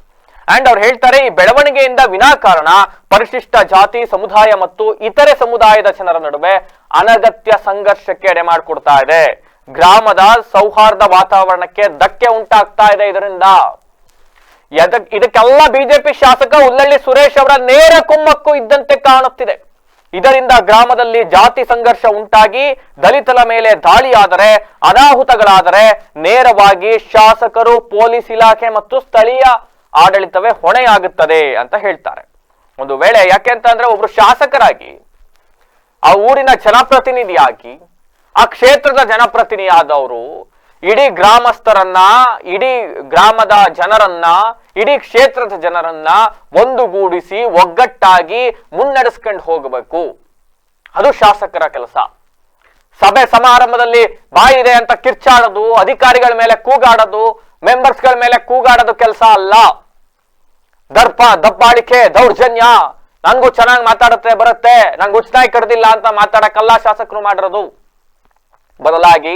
ಅಂಡ್ ಅವ್ರು ಹೇಳ್ತಾರೆ, ಈ ಬೆಳವಣಿಗೆಯಿಂದ ವಿನಾಕಾರಣ ಪರಿಶಿಷ್ಟ ಜಾತಿ, ಸಮುದಾಯ ಮತ್ತು ಇತರೆ ಸಮುದಾಯದ ಜನರ ನಡುವೆ ಅನಗತ್ಯ ಸಂಘರ್ಷಕ್ಕೆ ಎಡೆ ಮಾಡಿಕೊಡ್ತಾ ಇದೆ. ಗ್ರಾಮದ ಸೌಹಾರ್ದ ವಾತಾವರಣಕ್ಕೆ ಧಕ್ಕೆ ಉಂಟಾಗ್ತಾ ಇದೆ ಇದರಿಂದ. ಇದಕ್ಕೆಲ್ಲ ಬಿಜೆಪಿ ಶಾಸಕ ಉಲ್ಲಳ್ಳಿ ಸುರೇಶ್ ಅವರ ನೇರ ಕುಮ್ಮಕ್ಕು ಇದ್ದಂತೆ ಕಾಣುತ್ತಿದೆ. ಇದರಿಂದ ಗ್ರಾಮದಲ್ಲಿ ಜಾತಿ ಸಂಘರ್ಷ ಉಂಟಾಗಿ ದಲಿತರ ಮೇಲೆ ದಾಳಿಯಾದರೆ, ಅನಾಹುತಗಳಾದರೆ ನೇರವಾಗಿ ಶಾಸಕರು, ಪೊಲೀಸ್ ಇಲಾಖೆ ಮತ್ತು ಸ್ಥಳೀಯ ಆಡಳಿತವೇ ಹೊಣೆಯಾಗುತ್ತದೆ ಅಂತ ಹೇಳ್ತಾರೆ. ಒಂದು ವೇಳೆ ಯಾಕೆ ಅಂತಂದ್ರೆ ಒಬ್ರು ಶಾಸಕರಾಗಿ, ಆ ಊರಿನ ಜನಪ್ರತಿನಿಧಿಯಾಗಿ, ಆ ಕ್ಷೇತ್ರದ ಜನಪ್ರತಿನಿಧಿಯಾದವರು ಇಡೀ ಗ್ರಾಮಸ್ಥರನ್ನ, ಇಡೀ ಗ್ರಾಮದ ಜನರನ್ನ, ಇಡೀ ಕ್ಷೇತ್ರದ ಜನರನ್ನ ಒಂದುಗೂಡಿಸಿ, ಒಗ್ಗಟ್ಟಾಗಿ ಮುನ್ನಡೆಸ್ಕೊಂಡು ಹೋಗಬೇಕು. ಅದು ಶಾಸಕರ ಕೆಲಸ. ಸಭೆ ಸಮಾರಂಭದಲ್ಲಿ ಬಾಯಿದೆ ಅಂತ ಕಿರ್ಚಾಡೋದು, ಅಧಿಕಾರಿಗಳ ಮೇಲೆ ಕೂಗಾಡೋದು ಮೆಂಬರ್ಸ್ಗಳ ಮೇಲೆ ಕೂಗಾಡೋದು ಕೆಲಸ ಅಲ್ಲ. ದರ್ಪ, ದಬ್ಬಾಳಿಕೆ, ದೌರ್ಜನ್ಯ, ನಂಗೂ ಚೆನ್ನಾಗಿ ಮಾತಾಡುತ್ತೆ, ಬರುತ್ತೆ, ನಂಗೆ ಉಚ್ಚನಾಗಿ ಕಡ್ದಿಲ್ಲ ಅಂತ ಮಾತಾಡಕ್ಕಲ್ಲ ಶಾಸಕರು ಮಾಡಿರೋದು. ಬದಲಾಗಿ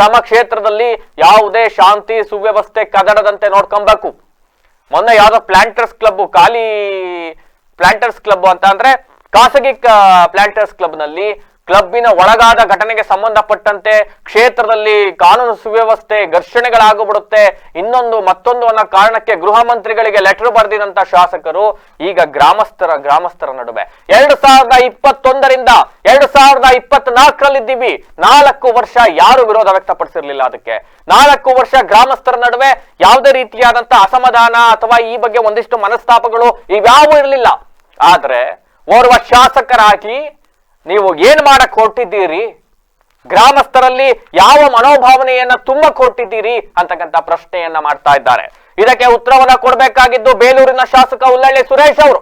ತಮ್ಮ ಕ್ಷೇತ್ರದಲ್ಲಿ ಯಾವುದೇ ಶಾಂತಿ, ಸುವ್ಯವಸ್ಥೆ ಕದಡದಂತೆ ನೋಡ್ಕೊಬೇಕು. ಮೊನ್ನೆ ಯಾವ್ದೋ ಪ್ಲಾಂಟರ್ಸ್ ಕ್ಲಬ್ ಖಾಲಿ ಪ್ಲಾಂಟರ್ಸ್ ಕ್ಲಬ್ ಅಂತ ಅಂದ್ರೆ ಖಾಸಗಿ ಪ್ಲಾಂಟರ್ಸ್ ಕ್ಲಬ್ನಲ್ಲಿ ಕ್ಲಬ್ಬಿನ ಒಳಗಾದ ಘಟನೆಗೆ ಸಂಬಂಧಪಟ್ಟಂತೆ ಕ್ಷೇತ್ರದಲ್ಲಿ ಕಾನೂನು ಸುವ್ಯವಸ್ಥೆ ಘರ್ಷಣೆಗಳಾಗ್ಬಿಡುತ್ತೆ. ಇನ್ನೊಂದು, ಮತ್ತೊಂದು ಅನ್ನೋ ಕಾರಣಕ್ಕೆ ಗೃಹ ಮಂತ್ರಿಗಳಿಗೆ ಲೆಟರ್ ಬರೆದಿದಂತ ಶಾಸಕರು ಈಗ ಗ್ರಾಮಸ್ಥರ ಗ್ರಾಮಸ್ಥರ ನಡುವೆ. ಎರಡು ಸಾವಿರದ ಇಪ್ಪತ್ತೊಂದರಿಂದ ಎರಡು ಸಾವಿರದ ಇಪ್ಪತ್ನಾಲ್ಕರಲ್ಲಿದ್ದೀವಿ. ನಾಲ್ಕು ವರ್ಷ ಯಾರು ವಿರೋಧ ವ್ಯಕ್ತಪಡಿಸಿರ್ಲಿಲ್ಲ ಅದಕ್ಕೆ. ನಾಲ್ಕು ವರ್ಷ ಗ್ರಾಮಸ್ಥರ ನಡುವೆ ಯಾವುದೇ ರೀತಿಯಾದಂತಹ ಅಸಮಾಧಾನ ಅಥವಾ ಈ ಬಗ್ಗೆ ಒಂದಿಷ್ಟು ಮನಸ್ತಾಪಗಳು ಇವ್ಯಾವೂ ಇರಲಿಲ್ಲ. ಆದ್ರೆ ಓರ್ವ ಶಾಸಕರಾಗಿ ನೀವು ಏನ್ ಮಾಡಕ್ ಹೊರಟಿದ್ದೀರಿ? ಗ್ರಾಮಸ್ಥರಲ್ಲಿ ಯಾವ ಮನೋಭಾವನೆಯನ್ನ ತುಂಬ ಕೊಟ್ಟಿದ್ದೀರಿ ಅಂತಕ್ಕಂಥ ಪ್ರಶ್ನೆಯನ್ನ ಮಾಡ್ತಾ ಇದ್ದಾರೆ. ಇದಕ್ಕೆ ಉತ್ತರವನ್ನ ಕೊಡಬೇಕಾಗಿದ್ದು ಬೇಲೂರಿನ ಶಾಸಕ ಉಲ್ಲಳ್ಳಿ ಸುರೇಶ್ ಅವರು.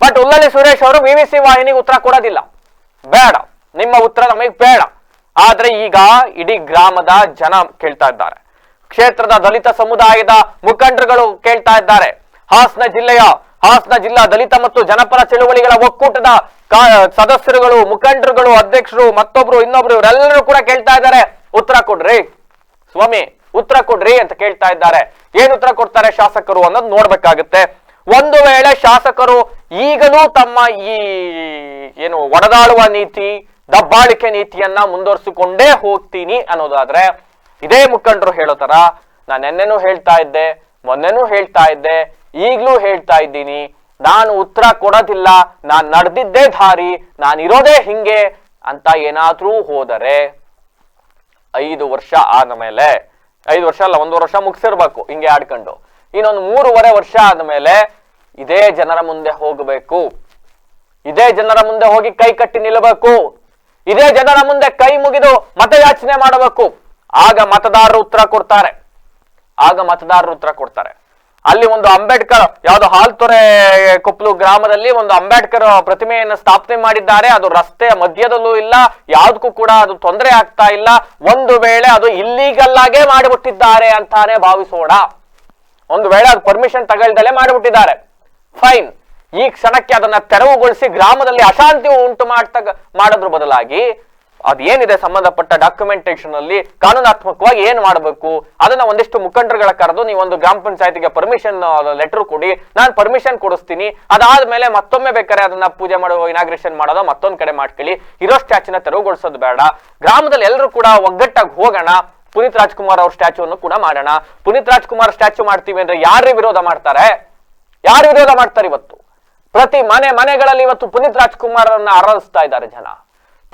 ಬಟ್ ಉಲ್ಲಳ್ಳಿ ಸುರೇಶ್ ಅವರು ಸಿ ವಾಹಿನಿಗೆ ಉತ್ತರ ಕೊಡೋದಿಲ್ಲ. ಬೇಡ. ನಿಮ್ಮ ಉತ್ತರ ನಮಗೆ ಬೇಡ. ಆದ್ರೆ ಈಗ ಇಡೀ ಗ್ರಾಮದ ಜನ ಕೇಳ್ತಾ ಇದ್ದಾರೆ. ಕ್ಷೇತ್ರದ ದಲಿತ ಸಮುದಾಯದ ಮುಖಂಡರುಗಳು ಕೇಳ್ತಾ ಇದ್ದಾರೆ. ಹಾಸನ ಜಿಲ್ಲೆಯ, ಹಾಸನ ಜಿಲ್ಲಾ ದಲಿತ ಮತ್ತು ಜನಪರ ಚಳುವಳಿಗಳ ಒಕ್ಕೂಟದ ಸದಸ್ಯರುಗಳು, ಮುಖಂಡರುಗಳು, ಅಧ್ಯಕ್ಷರು, ಮತ್ತೊಬ್ರು, ಇನ್ನೊಬ್ರು, ಇವರೆಲ್ಲರೂ ಕೂಡ ಕೇಳ್ತಾ ಇದ್ದಾರೆ. ಉತ್ತರ ಕೊಡ್ರಿ. ಸ್ವಾಮಿ, ಉತ್ತರ ಕೊಡ್ರಿ ಅಂತ ಕೇಳ್ತಾ ಇದ್ದಾರೆ. ಏನ್ ಉತ್ತರ ಕೊಡ್ತಾರೆ ಶಾಸಕರು ಅನ್ನೋದು ನೋಡ್ಬೇಕಾಗುತ್ತೆ. ಒಂದು ವೇಳೆ ಶಾಸಕರು ಈಗಲೂ ತಮ್ಮ ಈ, ಏನು ಒಡೆದಾಡುವ ನೀತಿ, ದಬ್ಬಾಳಿಕೆ ನೀತಿಯನ್ನ ಮುಂದುವರಿಸಿಕೊಂಡೇ ಹೋಗ್ತೀನಿ ಅನ್ನೋದಾದ್ರೆ, ಇದೇ ಮುಖಂಡರು ಹೇಳೋ ತರ, ನಾನು ನೆನ್ನೆನೂ ಹೇಳ್ತಾ ಇದ್ದೆ, ಮೊನ್ನೆನೂ ಹೇಳ್ತಾ ಇದ್ದೆ, ಈಗ್ಲೂ ಹೇಳ್ತಾ ಇದ್ದೀನಿ. ನಾನು ಉತ್ತರ ಕೊಡೋದಿಲ್ಲ, ನಾನು ನಡೆದಿದ್ದೇ ದಾರಿ ನಾನಿರೋದೇ ಹಿಂಗೆ ಅಂತ ಏನಾದ್ರೂ ಹೋದರೆ ಐದು ವರ್ಷ ಆದಮೇಲೆ ಐದು ವರ್ಷ ಅಲ್ಲ, ಒಂದು ವರ್ಷ ಮುಗಿಸಿರ್ಬೇಕು ಹಿಂಗೆ ಆಡ್ಕೊಂಡು. ಇನ್ನೊಂದು ಮೂರುವರೆ ವರ್ಷ ಆದಮೇಲೆ ಇದೇ ಜನರ ಮುಂದೆ ಹೋಗಬೇಕು. ಇದೇ ಜನರ ಮುಂದೆ ಹೋಗಿ ಕೈ ಕಟ್ಟಿ ನಿಲ್ಲಬೇಕು. ಇದೇ ಜನರ ಮುಂದೆ ಕೈ ಮುಗಿದು ಮತಯಾಚನೆ ಮಾಡಬೇಕು. ಆಗ ಮತದಾರರು ಉತ್ತರ ಕೊಡ್ತಾರೆ. ಆಗ ಮತದಾರರು ಉತ್ತರ ಕೊಡ್ತಾರೆ. ಅಲ್ಲಿ ಒಂದು ಅಂಬೇಡ್ಕರ್, ಯಾವುದು ಹಾಲ್ತೊರೆ ಕೊಪ್ಪಲು ಗ್ರಾಮದಲ್ಲಿ ಒಂದು ಅಂಬೇಡ್ಕರ್ ಪ್ರತಿಮೆಯನ್ನು ಸ್ಥಾಪನೆ ಮಾಡಿದ್ದಾರೆ. ಅದು ರಸ್ತೆಯ ಮಧ್ಯದಲ್ಲೂ ಇಲ್ಲ, ಯಾವ್ದಕ್ಕೂ ಕೂಡ ಅದು ತೊಂದರೆ ಆಗ್ತಾ ಇಲ್ಲ. ಒಂದು ವೇಳೆ ಅದು ಇಲ್ಲೀಗಲ್ ಆಗೇ ಮಾಡಿಬಿಟ್ಟಿದ್ದಾರೆ ಅಂತಾನೆ ಭಾವಿಸೋಣ. ಒಂದು ವೇಳೆ ಅದು ಪರ್ಮಿಷನ್ ತಗೊಳ್ದಲೆ ಮಾಡಿಬಿಟ್ಟಿದ್ದಾರೆ. ಫೈನ್ ಈ ಕ್ಷಣಕ್ಕೆ ಅದನ್ನ ತೆರವುಗೊಳಿಸಿ ಗ್ರಾಮದಲ್ಲಿ ಅಶಾಂತಿ ಉಂಟು ಮಾಡ್ತ ಮಾಡೋದ್ರ ಬದಲಾಗಿ ಅದೇನಿದೆ ಸಂಬಂಧಪಟ್ಟ ಡಾಕ್ಯುಮೆಂಟೇಶನ್ ಅಲ್ಲಿ ಕಾನೂನಾತ್ಮಕವಾಗಿ ಏನ್ ಮಾಡಬೇಕು? ಅದನ್ನ ಒಂದಿಷ್ಟು ಮುಖಂಡರುಗಳ ಕರೆದು ನೀವು ಒಂದು ಗ್ರಾಮ ಪಂಚಾಯತಿಗೆ ಪರ್ಮಿಷನ್ ಲೆಟರ್ ಕೊಡಿ. ನಾನು ಪರ್ಮಿಷನ್ ಕೊಡಿಸ್ತೀನಿ. ಅದಾದ್ಮೇಲೆ ಮತ್ತೊಮ್ಮೆ ಬೇಕಾದ್ರೆ ಅದನ್ನ ಪೂಜೆ ಮಾಡುವ ಇನಾಗ್ರೇಷನ್ ಮಾಡೋದು? ಮತ್ತೊಂದ್ ಕಡೆ ಮಾಡ್ಕೊಳ್ಳಿ. ಇರೋ ಸ್ಟ್ಯಾಚುನ ತೆರವುಗೊಳಿಸೋದು ಬೇಡ. ಗ್ರಾಮದಲ್ಲಿ ಎಲ್ಲರೂ ಕೂಡ ಒಗ್ಗಟ್ಟಾಗಿ ಹೋಗೋಣ. ಪುನೀತ್ ರಾಜ್ಕುಮಾರ್ ಅವ್ರ ಅನ್ನು ಕೂಡ ಮಾಡೋಣ. ಪುನೀತ್ ರಾಜ್ಕುಮಾರ್ ಸ್ಟ್ಯಾಚು ಮಾಡ್ತೀವಿ ಅಂದ್ರೆ ಯಾರು ವಿರೋಧ ಮಾಡ್ತಾರೆ? ಯಾರು ವಿರೋಧ ಮಾಡ್ತಾರೆ ಇವತ್ತು? ಪ್ರತಿ ಮನೆ ಮನೆಗಳಲ್ಲಿ ಇವತ್ತು ಪುನೀತ್ ರಾಜ್ಕುಮಾರ್ ಅನ್ನ ಆರಾಧಿಸ್ತಾ ಇದ್ದಾರೆ ಜನ.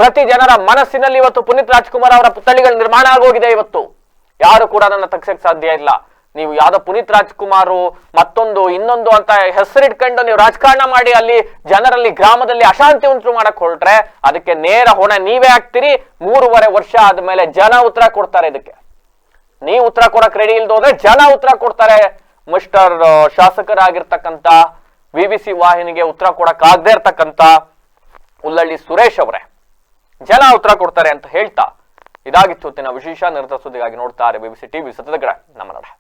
ಪ್ರತಿ ಜನರ ಮನಸ್ಸಿನಲ್ಲಿ ಇವತ್ತು ಪುನೀತ್ ರಾಜ್ಕುಮಾರ್ ಅವರ ಪುತ್ಥಳಿಗಳು ನಿರ್ಮಾಣ ಆಗೋಗಿದೆ ಇವತ್ತು. ಯಾರು ಕೂಡ ನನ್ನ ತಗ್ಸಕ್ ಸಾಧ್ಯ ಇಲ್ಲ. ನೀವು ಯಾವ್ದೋ ಪುನೀತ್ ರಾಜ್ಕುಮಾರ್, ಮತ್ತೊಂದು, ಇನ್ನೊಂದು ಅಂತ ಹೆಸರಿಟ್ಕೊಂಡು ನೀವು ರಾಜಕಾರಣ ಮಾಡಿ ಅಲ್ಲಿ ಜನರಲ್ಲಿ ಗ್ರಾಮದಲ್ಲಿ ಅಶಾಂತಿ ಉಂಟು ಮಾಡಕ್ ಹೊರಟ್ರೆ ಅದಕ್ಕೆ ನೇರ ಹೊಣೆ ನೀವೇ ಆಗ್ತೀರಿ. ಮೂರುವರೆ ವರ್ಷ ಆದ್ಮೇಲೆ ಜನ ಉತ್ತರ ಕೊಡ್ತಾರೆ ಇದಕ್ಕೆ. ನೀವು ಉತ್ತರ ಕೊಡಕ್ ರೆಡಿ ಇಲ್ದು ಹೋದ್ರೆ ಜನ ಉತ್ತರ ಕೊಡ್ತಾರೆ. ಮಿಸ್ಟರ್ ಶಾಸಕರಾಗಿರ್ತಕ್ಕಂಥ, ವಿ ಬಿ ಸಿ ವಾಹಿನಿಗೆ ಉತ್ತರ ಕೊಡಕ್ ಆಗದೆ ಇರ್ತಕ್ಕಂಥ ಉಲ್ಲಳ್ಳಿ ಸುರೇಶ್ ಅವರೇ. ಜನ ಉತ್ತರ ಕೊಡ್ತಾರೆ ಅಂತ ಹೇಳ್ತಾ ಇದಾಗಿತ್ತು ಹೊತ್ತಿನ ವಿಶೇಷ ನಿರತ ಸುದ್ದಿಗಾಗಿ ನೋಡ್ತಾರೆ ಬಿಬಿಸಿ ಟಿವಿ ಸತತ ನಮ್ಮ ನಡೆ.